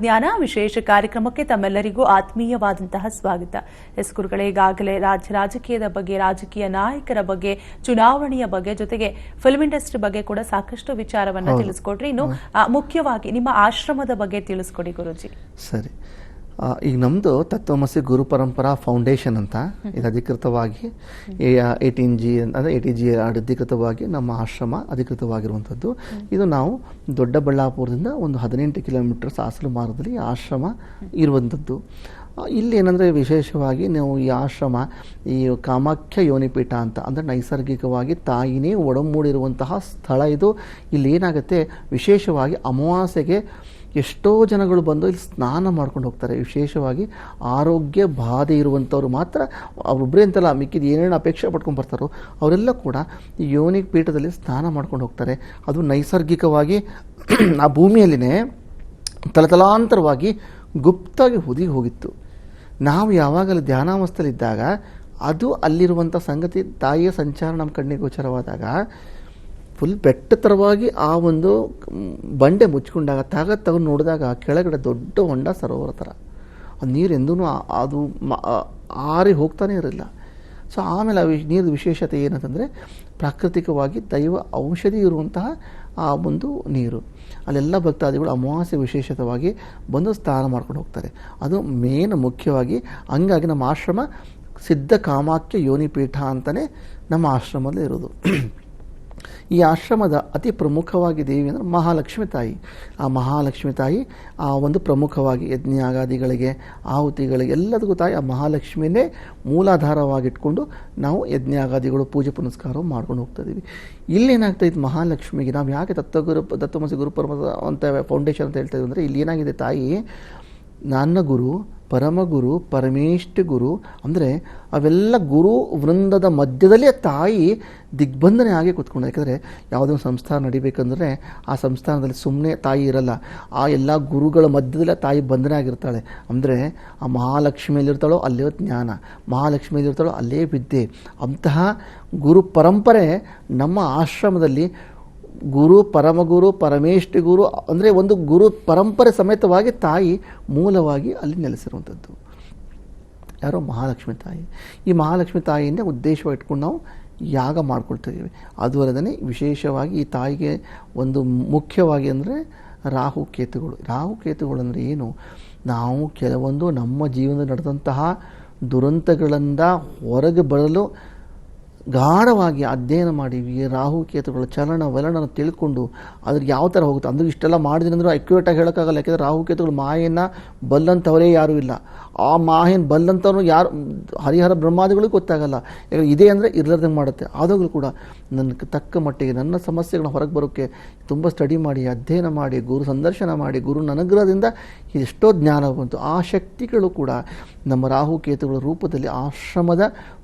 A: ಜ್ಞಾನ ವಿಶೇಷ ಕಾರ್ಯಕ್ರಮಕ್ಕೆ ತಮ್ಮೆಲ್ಲರಿಗೂ ಆತ್ಮೀಯವಾದಂತಹ ಸ್ವಾಗತ. ಎಸ್ ಗುರುಗಳೇ ಈಗಾಗಲೇ ರಾಜ್ಯ ರಾಜಕೀಯದ ಬಗ್ಗೆ ರಾಜಕೀಯ ನಾಯಕರ ಬಗ್ಗೆ ಚುನಾವಣೆಯ ಬಗ್ಗೆ ಜೊತೆಗೆ ಫಿಲ್ಮ್ ಇಂಡಸ್ಟ್ರಿ ಬಗ್ಗೆ ಕೂಡ ಸಾಕಷ್ಟು ವಿಚಾರವನ್ನ ತಿಳಿಸ್ಕೊಡ್ರಿ ಇನ್ನು ಮುಖ್ಯವಾಗಿ ನಿಮ್ಮ ಆಶ್ರಮದ ಬಗ್ಗೆ ತಿಳಿಸ್ಕೊಡಿ ಗುರುಜಿ.
B: ಸರಿ. ಈಗ ನಮ್ಮದು ತತ್ವಮಸಿ ಗುರು ಪರಂಪರಾ ಫೌಂಡೇಶನ್ ಅಂತ ಇದು ಅಧಿಕೃತವಾಗಿ ಏಯ್ಟೀನ್ ಜಿ ಅಂದರೆ ಏಯ್ಟಿ ಜಿ ಅಧಿಕೃತವಾಗಿ ನಮ್ಮ ಆಶ್ರಮ ಅಧಿಕೃತವಾಗಿರುವಂಥದ್ದು. ಇದು ನಾವು ದೊಡ್ಡಬಳ್ಳಾಪುರದಿಂದ ಒಂದು ಹದಿನೆಂಟು ಕಿಲೋಮೀಟರ್ ಸಾಸಲು ಮಾರ್ಗದಲ್ಲಿ ಆಶ್ರಮ ಇರುವಂಥದ್ದು. ಇಲ್ಲಿ ಏನಂದರೆ ವಿಶೇಷವಾಗಿ ನಾವು ಈ ಆಶ್ರಮ ಈ ಕಾಮಾಖ್ಯ ಯೋನಿಪೀಠ ಅಂತ ಅಂದರೆ ನೈಸರ್ಗಿಕವಾಗಿ ತಾಯಿನೇ ಒಡಮೂಡಿರುವಂತಹ ಸ್ಥಳ ಇದು. ಇಲ್ಲಿ ಏನಾಗುತ್ತೆ? ವಿಶೇಷವಾಗಿ ಅಮಾವಾಸ್ಯೆಗೆ ಎಷ್ಟೋ ಜನಗಳು ಬಂದು ಇಲ್ಲಿ ಸ್ನಾನ ಮಾಡ್ಕೊಂಡು ಹೋಗ್ತಾರೆ. ವಿಶೇಷವಾಗಿ ಆರೋಗ್ಯ ಬಾಧೆ ಇರುವಂಥವ್ರು ಮಾತ್ರ ಅವರೊಬ್ಬರೇ ಅಂತಲ್ಲ, ಮಿಕ್ಕಿದ ಏನೇನು ಅಪೇಕ್ಷೆ ಪಡ್ಕೊಂಡು ಬರ್ತಾರೋ ಅವರೆಲ್ಲ ಕೂಡ ಈ ಯೋನಿ ಪೀಠದಲ್ಲಿ ಸ್ನಾನ ಮಾಡ್ಕೊಂಡು ಹೋಗ್ತಾರೆ. ಅದು ನೈಸರ್ಗಿಕವಾಗಿ ಆ ಭೂಮಿಯಲ್ಲಿನೇ ತಲತಲಾಂತರವಾಗಿ ಗುಪ್ತಾಗಿ ಹುದಿ ಹೋಗಿತ್ತು. ನಾವು ಯಾವಾಗಲೂ ಧ್ಯಾನಾವಸ್ಥೆಯಲ್ಲಿದ್ದಾಗ ಅದು ಅಲ್ಲಿರುವಂಥ ಸಂಗತಿ ತಾಯಿಯ ಸಂಚಾರ ನಮ್ಮ ಕಣ್ಣಿಗೆ ಗೋಚರವಾದಾಗ ಫುಲ್ ಬೆಟ್ಟತರವಾಗಿ ಆ ಒಂದು ಬಂಡೆ ಮುಚ್ಕೊಂಡಾಗ ತಾಗ ತಗೊಂಡು ನೋಡಿದಾಗ ಕೆಳಗಡೆ ದೊಡ್ಡ ಹೊಂಡ ಸರೋವರ ಥರ ಆ ನೀರು ಎಂದೂ ಅದು ಆರಿ ಹೋಗ್ತಾನೆ ಇರಲಿಲ್ಲ. ಸೊ ಆಮೇಲೆ ಆ ವಿಶ್ ನೀರಿನ ವಿಶೇಷತೆ ಏನಂತಂದರೆ, ಪ್ರಾಕೃತಿಕವಾಗಿ ದೈವ ಔಷಧಿ ಇರುವಂತಹ ಆ ಒಂದು ನೀರು. ಅಲ್ಲೆಲ್ಲ ಭಕ್ತಾದಿಗಳು ಅಮಾವಾಸ್ಯೆ ವಿಶೇಷತವಾಗಿ ಬಂದು ಸ್ನಾನ ಮಾಡ್ಕೊಂಡು ಹೋಗ್ತಾರೆ. ಅದು ಮೇನ್ ಮುಖ್ಯವಾಗಿ ಹಂಗಾಗಿ ನಮ್ಮ ಆಶ್ರಮ ಸಿದ್ಧ ಕಾಮಾಖ್ಯ ಯೋನಿಪೀಠ ಅಂತಲೇ ನಮ್ಮ ಆಶ್ರಮದಲ್ಲಿ ಇರೋದು. ಈ ಆಶ್ರಮದ ಅತಿ ಪ್ರಮುಖವಾಗಿ ದೇವಿ ಅಂದರೆ ಮಹಾಲಕ್ಷ್ಮಿ ತಾಯಿ. ಆ ಮಹಾಲಕ್ಷ್ಮಿ ತಾಯಿ ಆ ಒಂದು ಪ್ರಮುಖವಾಗಿ ಯಜ್ಞಾಗಾದಿಗಳಿಗೆ ಆಹುತಿಗಳಿಗೆ ಎಲ್ಲದಕ್ಕೂ ತಾಯಿ ಆ ಮಹಾಲಕ್ಷ್ಮಿನೇ ಮೂಲಾಧಾರವಾಗಿಟ್ಕೊಂಡು ನಾವು ಯಜ್ಞಾಗಾದಿಗಳು ಪೂಜೆ ಪುನಸ್ಕಾರ ಮಾಡ್ಕೊಂಡು ಹೋಗ್ತಾ ಇದ್ದೀವಿ. ಇಲ್ಲೇನಾಗ್ತಾ ಇತ್ತು ಮಹಾಲಕ್ಷ್ಮಿಗೆ? ನಾವು ಯಾಕೆ ತತ್ವಗುರು ದತ್ತಮಸಿ ಗುರುಪರಮ ಅಂತ ಫೌಂಡೇಶನ್ ಅಂತ ಹೇಳ್ತಾ ಇದ್ದೀವಿ ಅಂದರೆ ಇಲ್ಲಿ ಏನಾಗಿದೆ ತಾಯಿ? ನನ್ನ ಗುರು ಪರಮಗುರು ಪರಮೇಷ್ಠ ಗುರು ಅಂದರೆ ಅವೆಲ್ಲ ಗುರು ವೃಂದದ ಮಧ್ಯದಲ್ಲೇ ತಾಯಿ ದಿಗ್ಬಂಧನೆ ಆಗಿ ಕೂತ್ಕೊಂಡು ಯಾಕಂದರೆ ಯಾವುದೋ ಒಂದು ಸಂಸ್ಥಾನ ನಡಿಬೇಕಂದ್ರೆ ಆ ಸಂಸ್ಥಾನದಲ್ಲಿ ಸುಮ್ಮನೆ ತಾಯಿ ಇರಲ್ಲ. ಆ ಎಲ್ಲ ಗುರುಗಳ ಮಧ್ಯದಲ್ಲೇ ತಾಯಿ ಬಂಧನ ಆಗಿರ್ತಾಳೆ. ಅಂದರೆ ಆ ಮಹಾಲಕ್ಷ್ಮಿಯಲ್ಲಿರ್ತಾಳೋ ಅಲ್ಲೇ ಜ್ಞಾನ, ಮಹಾಲಕ್ಷ್ಮಿಯಲ್ಲಿರ್ತಾಳೋ ಅಲ್ಲೇ ವಿದ್ಯೆ. ಅಂತಹ ಗುರು ಪರಂಪರೆ ನಮ್ಮ ಆಶ್ರಮದಲ್ಲಿ ಗುರು, ಪರಮಗುರು, ಪರಮೇಷ್ಠಿ ಗುರು, ಅಂದರೆ ಒಂದು ಗುರು ಪರಂಪರೆ ಸಮೇತವಾಗಿ ತಾಯಿ ಮೂಲವಾಗಿ ಅಲ್ಲಿ ನೆಲೆಸಿರುವಂಥದ್ದು. ಯಾರೋ ಮಹಾಲಕ್ಷ್ಮಿ ತಾಯಿ. ಈ ಮಹಾಲಕ್ಷ್ಮಿ ತಾಯಿಯಿಂದ ಉದ್ದೇಶವಾಗಿ ಇಟ್ಕೊಂಡು ನಾವು ಯಾಗ ಮಾಡ್ಕೊಳ್ತಾ ಇದ್ದೀವಿ. ಅದು ಅಲ್ಲದೇ ವಿಶೇಷವಾಗಿ ಈ ತಾಯಿಗೆ ಒಂದು ಮುಖ್ಯವಾಗಿ ಅಂದರೆ ರಾಹು ಕೇತುಗಳು. ರಾಹು ಕೇತುಗಳು ಅಂದರೆ ಏನು? ನಾವು ಕೆಲವೊಂದು ನಮ್ಮ ಜೀವನದಲ್ಲಿ ನಡೆದಂತಹ ದುರಂತಗಳಿಂದ ಹೊರಗೆ ಬರಲು ಗಾಢವಾಗಿ ಅಧ್ಯಯನ ಮಾಡಿವಿ ರಾಹು, ಕೇತುಗಳ ಚಲನ ವಲನ ತಿಳ್ಕೊಂಡು ಅದ್ರ ಯಾವ ಥರ ಹೋಗುತ್ತೆ? ಅಂದ್ರೆ ಇಷ್ಟೆಲ್ಲ ಮಾಡಿದ್ರೆ ಅಂದ್ರೆ ಅಕ್ಯುರೇಟಾಗಿ ಹೇಳೋಕ್ಕಾಗಲ್ಲ. ಯಾಕೆಂದರೆ ರಾಹು, ಕೇತುಗಳು ಮಾಯೆಯನ್ನು ಬಲ್ಲಂಥವರೇ ಯಾರೂ ಇಲ್ಲ. ಆ ಮಾಹಿನ್ ಬಂದಂಥವ್ರು ಯಾರು, ಹರಿಹರ ಬ್ರಹ್ಮಾದಿಗಳಿಗೂ ಗೊತ್ತಾಗಲ್ಲ. ಯಾಕಂದರೆ ಇದೇ ಅಂದರೆ ಇರ್ಲಾರ್ದಂಗೆ ಮಾಡುತ್ತೆ. ಆದಾಗಲೂ ಕೂಡ ನನ್ನ ತಕ್ಕ ಮಟ್ಟಿಗೆ ನನ್ನ ಸಮಸ್ಯೆಗಳನ್ನ ಹೊರಗೆ ಬರೋಕ್ಕೆ ತುಂಬ ಸ್ಟಡಿ ಮಾಡಿ, ಅಧ್ಯಯನ ಮಾಡಿ, ಗುರು ಸಂದರ್ಶನ ಮಾಡಿ, ಗುರುನ ಅನುಗ್ರಹದಿಂದ ಎಷ್ಟೋ ಜ್ಞಾನ ಬಂತು. ಆ ಶಕ್ತಿಗಳು ಕೂಡ ನಮ್ಮ ರಾಹು ಕೇತುಗಳ ರೂಪದಲ್ಲಿ, ಆಶ್ರಮದ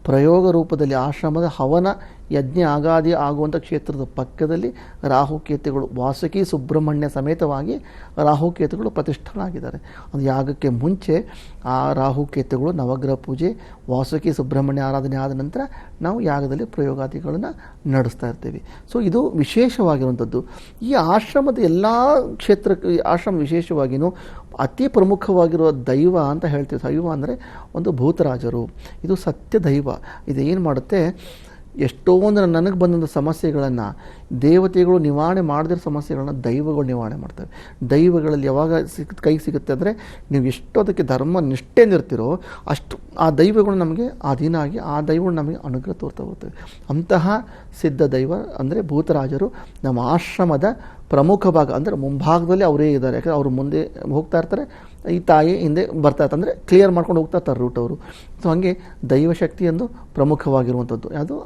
B: ಪ್ರಯೋಗ ರೂಪದಲ್ಲಿ, ಆಶ್ರಮದ ಹವನ ಯಜ್ಞ ಆಗಾದಿ ಆಗುವಂಥ ಕ್ಷೇತ್ರದ ಪಕ್ಕದಲ್ಲಿ ರಾಹುಕೇತುಗಳು, ವಾಸುಕಿ ಸುಬ್ರಹ್ಮಣ್ಯ ಸಮೇತವಾಗಿ ರಾಹುಕೇತುಗಳು ಪ್ರತಿಷ್ಠಾನಾಗಿದ್ದಾರೆ ಅದು ಯಾಗಕ್ಕೆ ಮುಂಚೆ ಆ ರಾಹುಕೇತುಗಳು ನವಗ್ರಹ ಪೂಜೆ, ವಾಸುಕಿ ಸುಬ್ರಹ್ಮಣ್ಯ ಆರಾಧನೆ ಆದ ನಂತರ ನಾವು ಯಾಗದಲ್ಲಿ ಪ್ರಯೋಗಾದಿಗಳನ್ನು ನಡೆಸ್ತಾ ಇರ್ತೀವಿ. ಸೊ ಇದು ವಿಶೇಷವಾಗಿರುವಂಥದ್ದು. ಈ ಆಶ್ರಮದ ಎಲ್ಲ ಕ್ಷೇತ್ರಕ್ಕೆ, ಈ ಆಶ್ರಮ ವಿಶೇಷವಾಗಿಯೂ ಅತಿ ಪ್ರಮುಖವಾಗಿರುವ ದೈವ ಅಂತ ಹೇಳ್ತೀವಿ. ದೈವ ಅಂದರೆ ಒಂದು ಭೂತರಾಜರು. ಇದು ಸತ್ಯ ದೈವ ಇದು ಏನು ಮಾಡುತ್ತೆ? ಎಷ್ಟೊಂದು ನನಗೆ ಬಂದಂಥ ಸಮಸ್ಯೆಗಳನ್ನು ದೇವತೆಗಳು ನಿವಾರಣೆ ಮಾಡದಿರೋ ಸಮಸ್ಯೆಗಳನ್ನ ದೈವಗಳು ನಿವಾರಣೆ ಮಾಡ್ತವೆ. ದೈವಗಳಲ್ಲಿ ಯಾವಾಗ ಸಿಕ್, ಕೈಗೆ ಸಿಗುತ್ತೆ ಅಂದರೆ ನೀವು ಎಷ್ಟು ಅದಕ್ಕೆ ಧರ್ಮ ನಿಷ್ಠೆಯಿಂದ ಇರ್ತೀರೋ ಅಷ್ಟು ಆ ದೈವಗಳು ನಮಗೆ ಅಧೀನ ಆಗಿ ಆ ದೈವಗಳು ನಮಗೆ ಅನುಗ್ರಹ ತೋರ್ತಾ ಹೋಗ್ತವೆ. ಅಂತಹ ಸಿದ್ಧ ದೈವ ಅಂದರೆ ಭೂತರಾಜರು ನಮ್ಮ ಆಶ್ರಮದ ಪ್ರಮುಖ ಭಾಗ ಅಂದರೆ ಮುಂಭಾಗದಲ್ಲಿ ಅವರೇ ಇದ್ದಾರೆ. ಯಾಕಂದರೆ ಅವರು ಮುಂದೆ ಹೋಗ್ತಾ ಇರ್ತಾರೆ ಈ ತಾಯಿ ಹಿಂದೆ ಬರ್ತಾ ಅಂದರೆ ಕ್ಲಿಯರ್ ಮಾಡ್ಕೊಂಡು ಹೋಗ್ತಾ ಇರ್ತಾರೆ ರೂಟ್ ಅವರು. ಸೊ ಹಾಗೆ ದೈವಶಕ್ತಿ ಎಂದು ಪ್ರಮುಖವಾಗಿರುವಂಥದ್ದು. ಅದು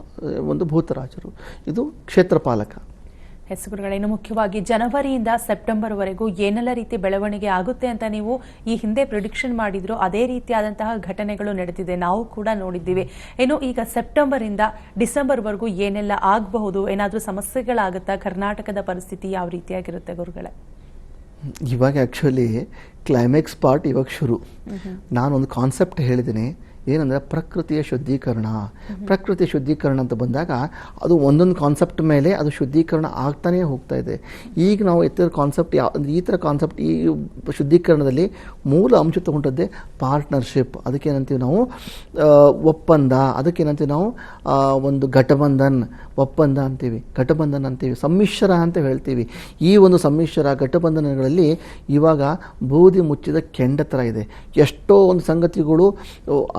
B: ಒಂದು ಭೂತರಾಜರು. ಇದು ಕ್ಷೇತ್ರಪಾಲಕ.
A: ಹೆಸರುಗಳು ಇನ್ನು ಮುಖ್ಯವಾಗಿ ಜನವರಿಯಿಂದ ಸೆಪ್ಟೆಂಬರ್ವರೆಗೂ ಏನೆಲ್ಲ ರೀತಿ ಬೆಳವಣಿಗೆ ಆಗುತ್ತೆ ಅಂತ ನೀವು ಈ ಹಿಂದೆ ಪ್ರಿಡಿಕ್ಷನ್ ಮಾಡಿದ್ರು ಅದೇ ರೀತಿಯಾದಂತಹ ಘಟನೆಗಳು ನಡೆದಿದೆ ನಾವು ಕೂಡ ನೋಡಿದ್ದೀವಿ. ಏನು ಈಗ ಸೆಪ್ಟೆಂಬರ್ ಇಂದ ಡಿಸೆಂಬರ್ವರೆಗೂ ಏನೆಲ್ಲ ಆಗಬಹುದು? ಏನಾದರೂ ಸಮಸ್ಯೆಗಳಾಗುತ್ತಾ? ಕರ್ನಾಟಕದ ಪರಿಸ್ಥಿತಿ ಯಾವ ರೀತಿಯಾಗಿರುತ್ತೆ ಗುರುಗಳೇ?
B: ಇವಾಗ ಆ್ಯಕ್ಚುಲಿ ಕ್ಲೈಮ್ಯಾಕ್ಸ್ ಪಾರ್ಟ್ ಇವಾಗ ಶುರು. ನಾನೊಂದು ಕಾನ್ಸೆಪ್ಟ್ ಹೇಳಿದ್ದೀನಿ. ಏನಂದರೆ ಪ್ರಕೃತಿಯ ಶುದ್ಧೀಕರಣ. ಪ್ರಕೃತಿಯ ಶುದ್ಧೀಕರಣ ಅಂತ ಬಂದಾಗ ಅದು ಒಂದೊಂದು ಕಾನ್ಸೆಪ್ಟ್ ಮೇಲೆ ಅದು ಶುದ್ಧೀಕರಣ ಆಗ್ತಾನೇ ಹೋಗ್ತಾ ಇದೆ. ಈಗ ನಾವು ಎತ್ತಿದ ಕಾನ್ಸೆಪ್ಟ್ ಯಾವ ಈ ಥರ ಕಾನ್ಸೆಪ್ಟ್ ಈ ಶುದ್ಧೀಕರಣದಲ್ಲಿ ಮೂಲ ಅಂಶ ತಗೊಂಡದ್ದೇ ಪಾರ್ಟ್ನರ್ಶಿಪ್ ಅದಕ್ಕೇನಂತೀವಿ ನಾವು ಒಪ್ಪಂದ ಅದಕ್ಕೇನಂತೀವಿ ನಾವು ಒಂದು ಘಟಬಂಧನ್ ಒಪ್ಪಂದ ಅಂತೀವಿ, ಘಟಬಂಧನ ಅಂತೀವಿ, ಸಮ್ಮಿಶ್ರ ಅಂತ ಹೇಳ್ತೀವಿ. ಈ ಒಂದು ಸಮ್ಮಿಶ್ರ ಘಟಬಂಧನಗಳಲ್ಲಿ ಇವಾಗ ಬೂದಿ ಮುಚ್ಚಿದ ಕೆಂಡ ಥರ ಇದೆ. ಎಷ್ಟೋ ಒಂದು ಸಂಗತಿಗಳು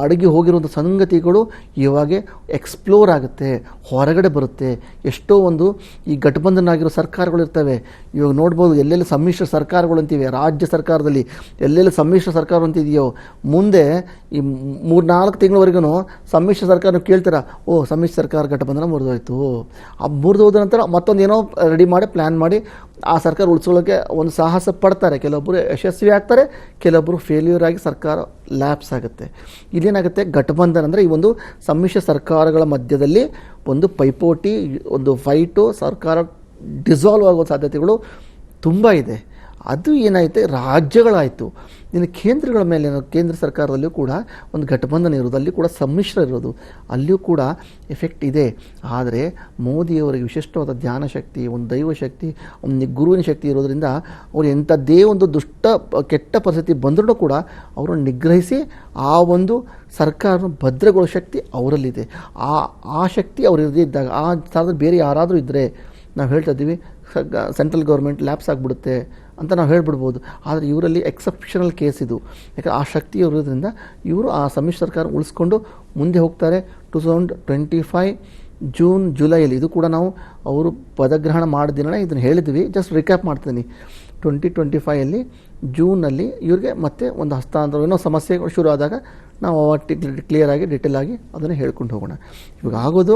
B: ಅಡಗಿ ಹೋಗಿರುವಂಥ ಸಂಗತಿಗಳು ಇವಾಗ ಎಕ್ಸ್ಪ್ಲೋರ್ ಆಗುತ್ತೆ, ಹೊರಗಡೆ ಬರುತ್ತೆ. ಎಷ್ಟೋ ಒಂದು ಈ ಘಟಬಂಧನ ಆಗಿರೋ ಸರ್ಕಾರಗಳು ಇರ್ತವೆ. ಇವಾಗ ನೋಡ್ಬೋದು, ಎಲ್ಲೆಲ್ಲಿ ಸಮ್ಮಿಶ್ರ ಸರ್ಕಾರಗಳು ಅಂತೀವಿ, ರಾಜ್ಯ ಸರ್ಕಾರದಲ್ಲಿ ಎಲ್ಲೆಲ್ಲಿ ಸಮ್ಮಿಶ್ರ ಸರ್ಕಾರ ಅಂತಿದೆಯೋ, ಮುಂದೆ ಈ ಮೂರು ನಾಲ್ಕು ತಿಂಗಳವರೆಗೂ ಸಮ್ಮಿಶ್ರ ಸರ್ಕಾರ ಕೇಳ್ತೀರಾ, ಓ, ಸಮ್ಮಿಶ್ರ ಸರ್ಕಾರ ಘಟಬಂಧನ ಮುರಿದೋಯ್ತು. ಆ ಹೋದ ನಂತರ ಮತ್ತೊಂದು ಏನೋ ರೆಡಿ ಮಾಡಿ ಪ್ಲ್ಯಾನ್ ಮಾಡಿ, ಆ ಸರ್ಕಾರ ಉಳಿಸ್ಕೊಳ್ಳೋಕ್ಕೆ ಒಂದು ಸಾಹಸ ಪಡ್ತಾರೆ. ಕೆಲವೊಬ್ಬರು ಯಶಸ್ವಿ ಆಗ್ತಾರೆ ಕೆಲವೊಬ್ಬರು ಫೇಲ್ಯೂರ್ ಆಗಿ ಸರ್ಕಾರ ಲ್ಯಾಪ್ಸ್ ಆಗುತ್ತೆ. ಇಲ್ಲೇನಾಗುತ್ತೆ, ಘಟಬಂಧನ ಅಂದರೆ ಈ ಒಂದು ಸಮ್ಮಿಶ್ರ ಸರ್ಕಾರಗಳ ಮಧ್ಯದಲ್ಲಿ ಒಂದು ಪೈಪೋಟಿ, ಒಂದು ಫೈಟು ಸರ್ಕಾರ ಡಿಸಾಲ್ವ್ ಆಗೋ ಸಾಧ್ಯತೆಗಳು ತುಂಬ ಇದೆ. ಅದು ಏನಾಯಿತು, ರಾಜ್ಯಗಳಾಯಿತು. ಇನ್ನು ಕೇಂದ್ರಗಳ ಮೇಲೆ ಕೇಂದ್ರ ಸರ್ಕಾರದಲ್ಲಿಯೂ ಕೂಡ ಒಂದು ಘಟಬಂಧನ ಇರೋದು ಅಲ್ಲಿ ಕೂಡ ಸಮ್ಮಿಶ್ರ ಇರೋದು, ಅಲ್ಲಿಯೂ ಕೂಡ ಎಫೆಕ್ಟ್ ಇದೆ. ಆದರೆ ಮೋದಿಯವರಿಗೆ ವಿಶಿಷ್ಟವಾದ ಧ್ಯಾನ ಶಕ್ತಿ, ಒಂದು ದೈವ ಶಕ್ತಿ, ಒಂದು ಗುರುವಿನ ಶಕ್ತಿ ಇರೋದ್ರಿಂದ ಅವರು ಎಂಥದ್ದೇ ಒಂದು ದುಷ್ಟ, ಕೆಟ್ಟ ಪರಿಸ್ಥಿತಿ ಬಂದರೂ ಕೂಡ ಅವರನ್ನು ನಿಗ್ರಹಿಸಿ ಆ ಒಂದು ಸರ್ಕಾರನ ಭದ್ರಗೊಳ್ಳೋ ಶಕ್ತಿ ಅವರಲ್ಲಿದೆ. ಆ ಆ ಶಕ್ತಿ ಅವರು ಇರದೇ ಇದ್ದಾಗ, ಆ ಸ್ಥಾನದಲ್ಲಿ ಬೇರೆ ಯಾರಾದರೂ ಇದ್ದರೆ ನಾವು ಹೇಳ್ತಾ ಇದ್ದೀವಿ ಸೆಂಟ್ರಲ್ ಗೌರ್ಮೆಂಟ್ ಲ್ಯಾಪ್ಸ್ ಆಗಿಬಿಡುತ್ತೆ. ಅಂತ ನಾವು ಹೇಳ್ಬಿಡ್ಬೋದು. ಆದರೆ ಇವರಲ್ಲಿ ಎಕ್ಸೆಪ್ಷನಲ್ ಕೇಸ್ ಇದು. ಯಾಕಂದ್ರೆ ಆ ಶಕ್ತಿ ಇರೋದ್ರಿಂದ ಇವರು ಆ ಸಮ್ಮಿಶ್ರ ಸರ್ಕಾರ ಉಳಿಸ್ಕೊಂಡು ಮುಂದೆ ಹೋಗ್ತಾರೆ. Two thousand twenty five June ಜುಲೈಯಲ್ಲಿ ಇದು ಕೂಡ ನಾವು ಅವರು ಪದಗ್ರಹಣ ಮಾಡಿದಿನ ದಿನನೇ ಇದನ್ನು ಹೇಳಿದ್ವಿ. ಜಸ್ಟ್ ರಿಕ್ಯಾಪ್ ಮಾಡ್ತೀನಿ. ಟ್ವೆಂಟಿ ಟ್ವೆಂಟಿ ಫೈಯಲ್ಲಿ ಜೂನಲ್ಲಿ ಇವ್ರಿಗೆ ಮತ್ತೆ ಒಂದು ಹಸ್ತಾಂತರ ಏನೋ ಸಮಸ್ಯೆಗಳು ಶುರು ಆದಾಗ ನಾವು ಅವಾಗ ಕ್ಲಿಯರ್ ಆಗಿ ಡಿಟೇಲ್ ಆಗಿ ಅದನ್ನು ಹೇಳ್ಕೊಂಡು ಹೋಗೋಣ. ಇವಾಗ ಆಗೋದು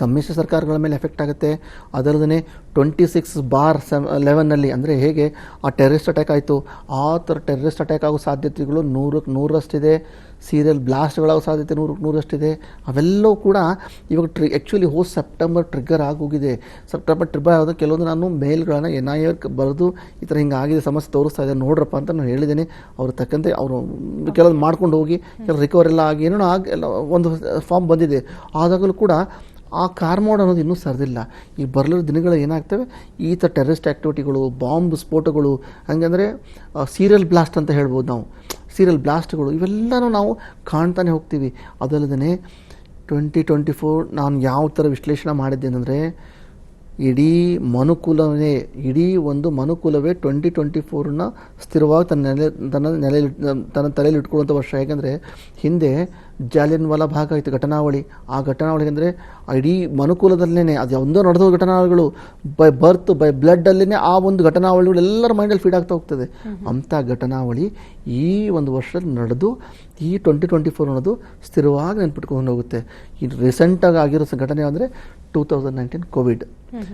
B: ಸಮ್ಮಿಶ್ರ ಸರ್ಕಾರಗಳ ಮೇಲೆ ಎಫೆಕ್ಟ್ ಆಗುತ್ತೆ. ಅದಲ್ಲದೆ ಟ್ವೆಂಟಿ ಸಿಕ್ಸ್ ಬಾರ್ ಸೆವ್ ಲೆವೆನ್ನಲ್ಲಿ ಅಂದರೆ ಹೇಗೆ? ಆ ಟೆರರಿಸ್ಟ್ ಅಟ್ಯಾಕ್ ಆಯಿತು. ಆ ಥರ ಟೆರರಿಸ್ಟ್ ಅಟ್ಯಾಕ್ ಆಗೋ ಸಾಧ್ಯತೆಗಳು ನೂರಕ್ಕೆ ನೂರರಷ್ಟಿದೆ. ಸೀರಿಯಲ್ ಬ್ಲಾಸ್ಟ್ಗಳಾಗೋ ಸಾಧ್ಯತೆ ನೂರಕ್ಕೆ ನೂರಷ್ಟಿದೆ ಅವೆಲ್ಲವೂ ಕೂಡ ಇವಾಗ ಟ್ರಿ ಆ್ಯಕ್ಚುಲಿ ಹೋದ ಸೆಪ್ಟೆಂಬರ್ ಟ್ರಿಗ್ಗರ್ ಆಗೋಗಿದೆ. ಸೆಪ್ಟೆಂಬರ್ ಟ್ರಿಬ್ಬರ್ ಆಗೋದು ಕೆಲವೊಂದು ನಾನು ಮೇಲ್ಗಳನ್ನು ಎನ್ ಐ ಎಕ್ ಬರೆದು ಈ ಥರ ಹಿಂಗೆ ಆಗಿದೆ, ಸಮಸ್ಯೆ ತೋರಿಸ್ತಾ ಇದೆ, ನೋಡ್ರಪ್ಪ ಅಂತ ನಾನು ಹೇಳಿದ್ದೀನಿ. ಅವ್ರ ತಕ್ಕಂತೆ ಅವರು ಕೆಲವೊಂದು ಮಾಡ್ಕೊಂಡು ಹೋಗಿ, ಕೆಲವು ರಿಕವರ್ ಎಲ್ಲ ಆಗಿ ಏನೇನೋ ಆಗಿ, ಎಲ್ಲ ಒಂದು ಫಾರ್ಮ್ ಬಂದಿದೆ. ಆದಾಗಲೂ ಕೂಡ ಆ ಕಾರ್ಮೋಡ್ ಅನ್ನೋದು ಇನ್ನೂ ಸರಿದಿಲ್ಲ. ಈ ಬರಲಿರೋ ದಿನಗಳು ಏನಾಗ್ತವೆ? ಈ ಥರ ಟೆರರಿಸ್ಟ್ ಆ್ಯಕ್ಟಿವಿಟಿಗಳು ಬಾಂಬ್ ಸ್ಫೋಟಗಳು, ಹಂಗಂದರೆ ಸೀರಿಯಲ್ ಬ್ಲಾಸ್ಟ್ ಅಂತ ಹೇಳ್ಬೋದು ನಾವು. ಸೀರಿಯಲ್ ಬ್ಲಾಸ್ಟ್ಗಳು, ಇವೆಲ್ಲನೂ ನಾವು ಕಾಣ್ತಾನೆ ಹೋಗ್ತೀವಿ. ಅದಲ್ಲದೆ ಟ್ವೆಂಟಿ ಟ್ವೆಂಟಿ ಫೋರ್ ನಾನು ಯಾವ ಥರ ವಿಶ್ಲೇಷಣೆ ಮಾಡಿದ್ದೇನೆಂದರೆ ಇಡೀ ಮನುಕುಲವೇ, ಇಡೀ ಒಂದು ಮನುಕುಲವೇ ಟ್ವೆಂಟಿ ಟ್ವೆಂಟಿ ಫೋರ್ನ ಸ್ಥಿರವಾಗಿ ತನ್ನ ನೆಲೆ, ತನ್ನ ನೆಲೆಯಲ್ಲಿ, ತನ್ನ ತಲೆಯಲ್ಲಿ ಇಟ್ಕೊಳ್ಳುವಂಥ ವರ್ಷ. ಯಾಕೆಂದರೆ, ಹಿಂದೆ ಜಾಲಿಯನ್ ವಾಲಾ ಭಾಗ ಆಯಿತು ಘಟನಾವಳಿ. ಆ ಘಟನಾವಳಿ ಅಂದರೆ ಇಡೀ ಮನುಕುಲದಲ್ಲೇ ಅದು ಯಾವುದೋ ನಡೆದ ಘಟನಾವಳಿಗಳು ಬೈ ಬರ್ತ್ ಬೈ ಬ್ಲಡ್ಡಲ್ಲೇ ಆ ಒಂದು ಘಟನಾವಳಿಗಳು ಎಲ್ಲರ ಮೈಂಡಲ್ಲಿ ಫೀಡ್ ಆಗ್ತಾ ಹೋಗ್ತದೆ. ಅಂಥ ಘಟನಾವಳಿ ಈ ಒಂದು ವರ್ಷದಲ್ಲಿ ನಡೆದು ಈ ಟ್ವೆಂಟಿ ಟ್ವೆಂಟಿ ಫೋರ್ ಅನ್ನೋದು ಸ್ಥಿರವಾಗಿ ನೆನ್ಪಿಟ್ಕೊಂಡು ಹೋಗುತ್ತೆ. ಈ ರೀಸೆಂಟಾಗಿ ಆಗಿರೋ ಘಟನೆ ಅಂದರೆ two thousand nineteen COVID.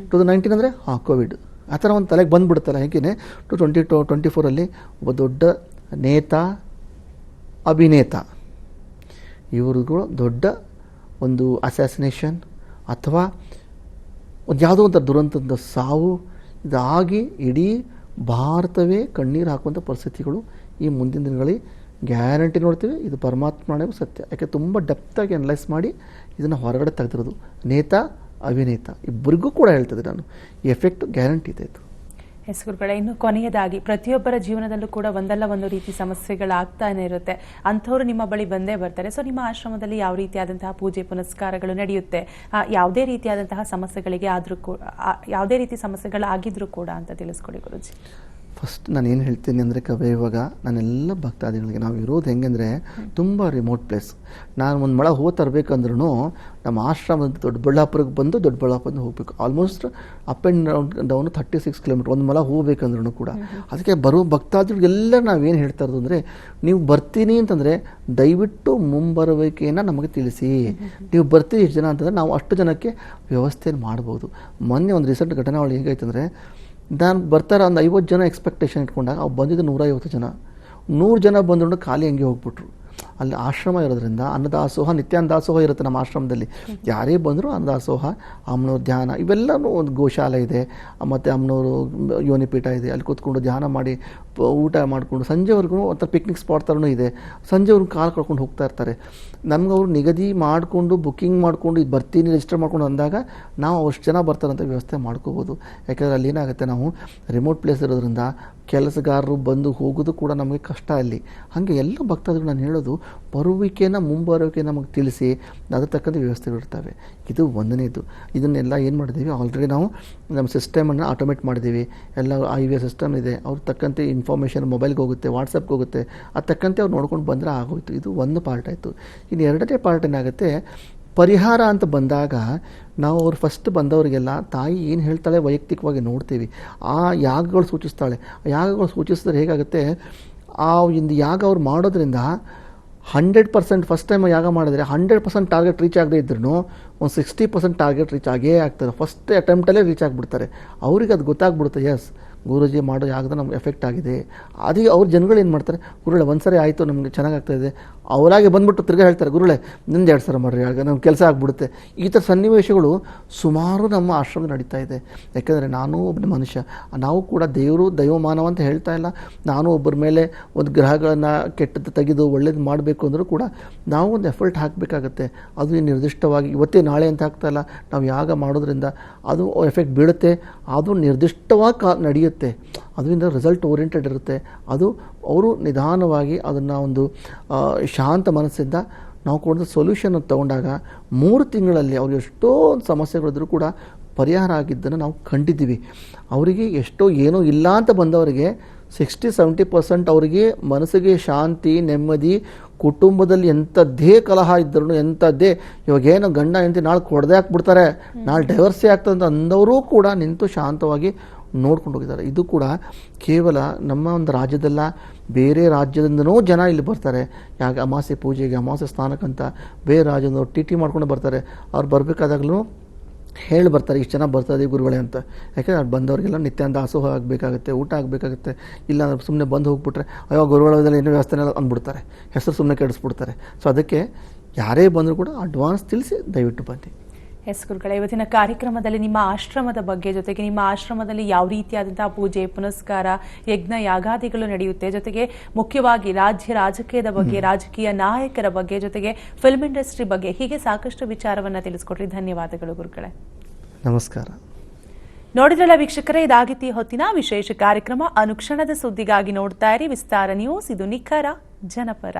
B: Two thousand nineteen ಅಂದರೆ ಹಾಂ ಕೋವಿಡ್. ಆ ಥರ ಒಂದು ತಲೆಗೆ ಬಂದುಬಿಡುತ್ತಲ್ಲ ಹೇಗೆ ಟು ಟ್ವೆಂಟಿ ಟು ಟ್ವೆಂಟಿ ಫೋರಲ್ಲಿ ಒಬ್ಬ ದೊಡ್ಡ ನೇತಾ ಅಭಿನೇತ. ಇವ್ರಿಗೂ ದೊಡ್ಡ ಒಂದು ಅಸ್ಯಾಸಿನೇಷನ್ ಅಥವಾ ಒಂದು ಯಾವುದೋ ಒಂಥರ ದುರಂತದ ಸಾವು ಇದಾಗಿ ಇಡೀ ಭಾರತವೇ ಕಣ್ಣೀರು ಹಾಕುವಂಥ ಪರಿಸ್ಥಿತಿಗಳು ಈ ಮುಂದಿನ ದಿನಗಳಲ್ಲಿ ಗ್ಯಾರಂಟಿ ನೋಡ್ತೀವಿ. ಇದು ಪರಮಾತ್ಮನೇ ಸತ್ಯ. ಯಾಕೆ ತುಂಬ ಡೆಪ್ತಾಗಿ ಅನಲೈಸ್ ಮಾಡಿ ಇದನ್ನು ಹೊರಗಡೆ ತೆಗೆದಿರೋದು. ನೇತ, ಅವಿನೇತ. ಇಬ್ಬರಿಗೂ ಕೂಡ ಹೇಳ್ತದೆ ನಾನು. ಎಫೆಕ್ಟ್ ಗ್ಯಾರಂಟಿ ಇದೆ ಇದು.
A: ಎಸ್ ಗುರುಗಳೇ ಇನ್ನು ಕೊನೆಯದಾಗಿ, ಪ್ರತಿಯೊಬ್ಬರ ಜೀವನದಲ್ಲೂ ಕೂಡ ಒಂದಲ್ಲ ಒಂದು ರೀತಿ ಸಮಸ್ಯೆಗಳಾಗ್ತಾನೆ ಇರುತ್ತೆ. ಅಂಥವ್ರು ನಿಮ್ಮ ಬಳಿ ಬಂದೇ ಬರ್ತಾರೆ. ಸೊ ನಿಮ್ಮ ಆಶ್ರಮದಲ್ಲಿ ಯಾವ ರೀತಿಯಾದಂತಹ ಪೂಜೆ ಪುನಸ್ಕಾರಗಳು ನಡೆಯುತ್ತೆ? ಯಾವುದೇ ರೀತಿಯಾದಂತಹ ಸಮಸ್ಯೆಗಳಿಗೆ ಆದರೂ ಕೂಡ ಯಾವುದೇ ರೀತಿ ಸಮಸ್ಯೆಗಳಾಗಿದ್ರೂ ಕೂಡ ಅಂತ ತಿಳಿಸ್ಕೊಡಿ ಗುರುಜಿ.
B: ಫಸ್ಟ್ ನಾನು ಏನು ಹೇಳ್ತೀನಿ ಅಂದರೆ ಕವಿ ಇವಾಗ ನಾನೆಲ್ಲ ಭಕ್ತಾದಿಗಳಿಗೆ ನಾವು ಇರೋದು ಹೆಂಗಂದರೆ ತುಂಬ ರಿಮೋಟ್ ಪ್ಲೇಸ್ ನಾನು ಒಂದು ಮಳ ಹೂ ತರಬೇಕಂದ್ರೂ ನಮ್ಮ ಆಶ್ರಮದ ದೊಡ್ಡಬಳ್ಳಾಪುರಕ್ಕೆ ಬಂದು ದೊಡ್ಡಬಳ್ಳಾಪುರದಿಂದ ಹೋಗಬೇಕು. Almost up and down down thirty six kilometre ಒಂದು ಮಳ ಹೋಗಬೇಕಂದ್ರೂ ಕೂಡ. ಅದಕ್ಕೆ ಬರೋ ಭಕ್ತಾದಿಗಳಿಗೆಲ್ಲ ನಾವೇನು ಹೇಳ್ತಾ ಇರೋದು ಅಂದರೆ ನೀವು ಬರ್ತೀನಿ ಅಂತಂದರೆ ದಯವಿಟ್ಟು ಮುಂಬರುವಿಕೆಯನ್ನು ನಮಗೆ ತಿಳಿಸಿ. ನೀವು ಬರ್ತೀರಿ ಎಷ್ಟು ಜನ ಅಂತಂದರೆ ನಾವು ಅಷ್ಟು ಜನಕ್ಕೆ ವ್ಯವಸ್ಥೆಯನ್ನು ಮಾಡ್ಬೋದು. ಮೊನ್ನೆ ಒಂದು ರೀಸೆಂಟ್ ಘಟನಾವಳಿ ಹೇಗಾಯ್ತಂದರೆ ನಾನು ಬರ್ತಾರೆ ಒಂದು ಐವತ್ತು ಜನ ಎಕ್ಸ್ಪೆಕ್ಟೇಷನ್ ಇಟ್ಕೊಂಡಾಗ ಅವ್ರು ಬಂದಿದ್ದು ನೂರೈವತ್ತು ಜನ. ನೂರು ಜನ ಬಂದ್ರು ಖಾಲಿ ಹಂಗೆ ಹೋಗ್ಬಿಟ್ರು. ಅಲ್ಲಿ ಆಶ್ರಮ ಇರೋದ್ರಿಂದ ಅನ್ನದಾಸೋಹ ನಿತ್ಯ ಅನ್ನದಾಸೋಹ ಇರುತ್ತೆ ನಮ್ಮ ಆಶ್ರಮದಲ್ಲಿ. ಯಾರೇ ಬಂದರೂ ಅನ್ನದಾಸೋಹ, ಅಮ್ನೂರು ಧ್ಯಾನ, ಇವೆಲ್ಲನೂ ಒಂದು ಗೋಶಾಲೆ ಇದೆ. ಮತ್ತು ಅಮ್ನೂರು ಯೋನಿಪೀಠ ಇದೆ. ಅಲ್ಲಿ ಕೂತ್ಕೊಂಡು ಧ್ಯಾನ ಮಾಡಿ ಊಟ ಮಾಡಿಕೊಂಡು, ಸಂಜೆವರೆಗೂ ಒಂಥರ ಪಿಕ್ನಿಕ್ ಸ್ಪಾಟ್ ಥರನೂ ಇದೆ. ಸಂಜೆವರೆಗೂ ಕಾಲು ಕಳ್ಕೊಂಡು ಹೋಗ್ತಾ ಇರ್ತಾರೆ. ನಮ್ಗೆ ಅವರು ನಿಗದಿ ಮಾಡಿಕೊಂಡು ಬುಕ್ಕಿಂಗ್ ಮಾಡಿಕೊಂಡು, ಇದು ಬರ್ತೀನಿ ರಿಜಿಸ್ಟರ್ ಮಾಡ್ಕೊಂಡು ಅಂದಾಗ ನಾವು ಅಷ್ಟು ಜನ ಬರ್ತಾರಂತ ವ್ಯವಸ್ಥೆ ಮಾಡ್ಕೋಬೋದು. ಯಾಕಂದರೆ ಅಲ್ಲಿ ಏನಾಗುತ್ತೆ ನಾವು ರಿಮೋಟ್ ಪ್ಲೇಸ್ ಇರೋದ್ರಿಂದ ಕೆಲಸಗಾರರು ಬಂದು ಹೋಗೋದು ಕೂಡ ನಮಗೆ ಕಷ್ಟ ಅಲ್ಲಿ ಹಾಗೆ ಎಲ್ಲ ಭಕ್ತಾದಿಗಳು ನಾನು ಹೇಳೋದು ಬರುವಿಕೆನ ಮುಂಬರುವಿಕೆ ನಮಗೆ ತಿಳಿಸಿ ಅದಕ್ಕೆ ತಕ್ಕಂಥ ವ್ಯವಸ್ಥೆಗಳು ಇರ್ತವೆ. ಇದು ಒಂದನೇದು. ಇದನ್ನೆಲ್ಲ ಏನು ಮಾಡಿದ್ದೀವಿ? ಆಲ್ರೆಡಿ ನಾವು ನಮ್ಮ ಸಿಸ್ಟಮನ್ನು ಆಟೋಮೇಟ್ ಮಾಡಿದ್ದೀವಿ. ಎಲ್ಲ ಐ ವಿ ಸಿಸ್ಟಮ್ ಇದೆ. ಅವ್ರ ತಕ್ಕಂತೆ ಇನ್ಫಾರ್ಮೇಷನ್ ಮೊಬೈಲ್ಗೆ ಹೋಗುತ್ತೆ ವಾಟ್ಸಪ್ಗೆ ಹೋಗುತ್ತೆ. ಅದು ತಕ್ಕಂತೆ ಅವ್ರು ನೋಡ್ಕೊಂಡು ಬಂದರೆ ಆಗೋಯ್ತು. ಇದು ಒಂದು ಪಾರ್ಟ್ ಆಯಿತು. ಇನ್ನು ಎರಡನೇ ಪಾರ್ಟ್ ಏನಾಗುತ್ತೆ? ಪರಿಹಾರ ಅಂತ ಬಂದಾಗ ನಾವು ಅವ್ರು ಫಸ್ಟ್ ಬಂದವರಿಗೆಲ್ಲ ತಾಯಿ ಏನು ಹೇಳ್ತಾಳೆ ವೈಯಕ್ತಿಕವಾಗಿ ನೋಡ್ತೀವಿ. ಆ ಯಾಗಗಳು ಸೂಚಿಸ್ತಾಳೆ. ಯಾಗಗಳು ಸೂಚಿಸಿದ್ರೆ ಹೇಗಾಗುತ್ತೆ? ಆ ಒಂದು ಯಾಗ ಅವ್ರು ಮಾಡೋದ್ರಿಂದ ಹಂಡ್ರೆಡ್ ಪರ್ಸೆಂಟ್ ಫಸ್ಟ್ ಟೈಮ್ ಯಾಗ ಮಾಡಿದ್ರೆ ಹಂಡ್ರೆಡ್ ಪರ್ಸೆಂಟ್ ಟಾರ್ಗೆಟ್ ರೀಚ್ ಆಗದೇ ಇದ್ರೂ ಒಂದು ಸಿಕ್ಸ್ಟಿ ಪರ್ಸೆಂಟ್ ಟಾರ್ಗೆಟ್ ರೀಚ್ ಆಗೇ ಆಗ್ತಾರೆ ಫಸ್ಟ್ ಅಟೆಂಪ್ಟಲ್ಲೇ ರೀಚ್ ಆಗಿಬಿಡ್ತಾರೆ. ಅವ್ರಿಗೆ ಅದು ಗೊತ್ತಾಗ್ಬಿಡುತ್ತೆ ಎಸ್ ಗುರೂಜಿ ಮಾಡೋ ಯಾಗದ ನಮ್ಗೆ ಎಫೆಕ್ಟ್ ಆಗಿದೆ. ಅದೇ ಅವ್ರ ಜನಗಳು ಏನು ಮಾಡ್ತಾರೆ, ಗುರುಳೆ ಒಂದು ಸರಿ ಆಯಿತು, ನಮಗೆ ಚೆನ್ನಾಗಾಗ್ತಾ ಇದೆ. ಅವರಾಗೆ ಬಂದುಬಿಟ್ಟು ತಿರ್ಗಾ ಹೇಳ್ತಾರೆ, ಗುರುಳೆ ನಿಂದು ಎರಡು ಸರ ಮಾಡ್ರಿ, ಆಗ ನಮ್ಮ ಕೆಲಸ ಆಗ್ಬಿಡುತ್ತೆ. ಈ ಥರ ಸನ್ನಿವೇಶಗಳು ಸುಮಾರು ನಮ್ಮ ಆಶ್ರಮ ನಡೀತಾ ಇದೆ. ಯಾಕೆಂದರೆ ನಾನು ಒಬ್ಬ ಮನುಷ್ಯ, ನಾವು ಕೂಡ ದೇವರು ದೈವಮಾನವ ಅಂತ ಹೇಳ್ತಾ ಇಲ್ಲ. ನಾನು ಒಬ್ಬರ ಮೇಲೆ ಒಂದು ಗ್ರಹಗಳನ್ನು ಕೆಟ್ಟದ್ದು ತೆಗೆದು ಒಳ್ಳೇದು ಮಾಡಬೇಕು ಅಂದರೂ ಕೂಡ ನಾವು ಒಂದು ಎಫರ್ಟ್ ಹಾಕಬೇಕಾಗತ್ತೆ. ಅದು ನಿರ್ದಿಷ್ಟವಾಗಿ ಇವತ್ತೇ ನಾಳೆ ಅಂತ ಆಗ್ತಾ ಇಲ್ಲ. ನಾವು ಯಾಗ ಮಾಡೋದ್ರಿಂದ ಅದು ಎಫೆಕ್ಟ್ ಬೀಳುತ್ತೆ. ಅದು ನಿರ್ದಿಷ್ಟವಾಗಿ ಕಾ ನಡೆಯುತ್ತೆ. ಅದರಿಂದ ರಿಸಲ್ಟ್ ಓರಿಯೆಂಟೆಡ್ ಇರುತ್ತೆ. ಅದು ಅವರು ನಿಧಾನವಾಗಿ ಅದನ್ನು ಒಂದು ಶಾಂತ ಮನಸ್ಸಿಂದ ನಾವು ಕೊಡಿದ ಸೊಲ್ಯೂಷನ್ ತಗೊಂಡಾಗ ಮೂರು ತಿಂಗಳಲ್ಲಿ ಅವ್ರು ಎಷ್ಟೋ ಸಮಸ್ಯೆಗಳಿದ್ರೂ ಕೂಡ ಪರಿಹಾರ ಆಗಿದ್ದನ್ನು ನಾವು ಕಂಡಿದ್ದೀವಿ. ಅವರಿಗೆ ಎಷ್ಟೋ ಏನೋ ಇಲ್ಲ ಅಂತ ಬಂದವರಿಗೆ ಸಿಕ್ಸ್ಟಿ ಸೆವೆಂಟಿ ಪರ್ಸೆಂಟ್ ಅವರಿಗೆ ಮನಸ್ಸಿಗೆ ಶಾಂತಿ, ನೆಮ್ಮದಿ, ಕುಟುಂಬದಲ್ಲಿ ಎಂಥದ್ದೇ ಕಲಹ ಇದ್ರೂ ಎಂಥದ್ದೇ ಇವಾಗ ಏನು ಗಂಡ ಹೆಂಡತಿ ನಾಳೆ ಕೊಡದೆ ಹಾಕ್ಬಿಡ್ತಾರೆ, ನಾಳೆ ಡೈವರ್ಸೇ ಆಗ್ತದೆ ಅಂತ ಅಂದವರೂ ಕೂಡ ನಿಂತು ಶಾಂತವಾಗಿ ನೋಡ್ಕೊಂಡು ಹೋಗಿದ್ದಾರೆ. ಇದು ಕೂಡ ಕೇವಲ ನಮ್ಮ ಒಂದು ರಾಜ್ಯದಲ್ಲ, ಬೇರೆ ರಾಜ್ಯದಿಂದನೂ ಜನ ಇಲ್ಲಿ ಬರ್ತಾರೆ. ಯಾಕೆ ಅಮಾಸೆ ಪೂಜೆಗೆ, ಅಮಾಸೆ ಸ್ನಾನಕ್ಕಂತ ಬೇರೆ ರಾಜ್ಯದವ್ರು ಟಿ ಟಿ ಮಾಡ್ಕೊಂಡು ಬರ್ತಾರೆ. ಅವ್ರು ಬರಬೇಕಾದಾಗಲೂ ಹೇಳಿ ಬರ್ತಾರೆ, ಇಷ್ಟು ಜನ ಬರ್ತಾರೆ ಗುರುಗಳೇ ಅಂತ. ಯಾಕೆಂದ್ರೆ ಅವ್ರು ಬಂದವರಿಗೆಲ್ಲ ನಿತ್ಯಾನ ದಾಸೋಹ ಆಗಬೇಕಾಗುತ್ತೆ, ಊಟ ಆಗಬೇಕಾಗುತ್ತೆ. ಇಲ್ಲ ಸುಮ್ಮನೆ ಬಂದು ಹೋಗ್ಬಿಟ್ರೆ, ಅಯ್ಯೋ ಗುರುಗಳದಲ್ಲಿ ಏನು ವ್ಯವಸ್ಥೆ ಅಂದ್ಬಿಡ್ತಾರೆ. ಹೆಸರು ಸುಮ್ಮನೆ ಕೆಡಿಸ್ಬಿಡ್ತಾರೆ. ಸೊ ಅದಕ್ಕೆ ಯಾರೇ ಬಂದರೂ ಕೂಡ ಅಡ್ವಾನ್ಸ್ ತಿಳಿಸಿ ದಯವಿಟ್ಟು ಬನ್ನಿ.
A: ಎಸ್ ಗುರುಗಳೇ ಇವತ್ತಿನ ಕಾರ್ಯಕ್ರಮದಲ್ಲಿ ನಿಮ್ಮ ಆಶ್ರಮದ ಬಗ್ಗೆ ಜೊತೆಗೆ ನಿಮ್ಮ ಆಶ್ರಮದಲ್ಲಿ ಯಾವ ರೀತಿಯಾದಂತಹ ಪೂಜೆ ಪುನಸ್ಕಾರ ಯಜ್ಞ ಯಾಗಾದಿಗಳು ನಡೆಯುತ್ತೆ ಜೊತೆಗೆ ಮುಖ್ಯವಾಗಿ ರಾಜ್ಯ ರಾಜಕೀಯದ ಬಗ್ಗೆ ರಾಜಕೀಯ ನಾಯಕರ ಬಗ್ಗೆ ಜೊತೆಗೆ ಫಿಲ್ಮ್ ಇಂಡಸ್ಟ್ರಿ ಬಗ್ಗೆ ಹೀಗೆ ಸಾಕಷ್ಟು ವಿಚಾರವನ್ನ ತಿಳಿಸ್ಕೊಟ್ರಿ ಧನ್ಯವಾದಗಳು ಗುರುಗಳೇ.
B: ನಮಸ್ಕಾರ.
A: ನೋಡಿದ್ರಲ್ಲ ವೀಕ್ಷಕರೇ ಇದಾಗಿತ್ತು ಹೊತ್ತಿನ ವಿಶೇಷ ಕಾರ್ಯಕ್ರಮ. ಅನುಕ್ಷಣದ ಸುದ್ದಿಗಾಗಿ ನೋಡ್ತಾ ಇರಿ. ವಿಸ್ತಾರ ನ್ಯೂಸ್ ಇದು ನಿಖರ ಜನಪರ.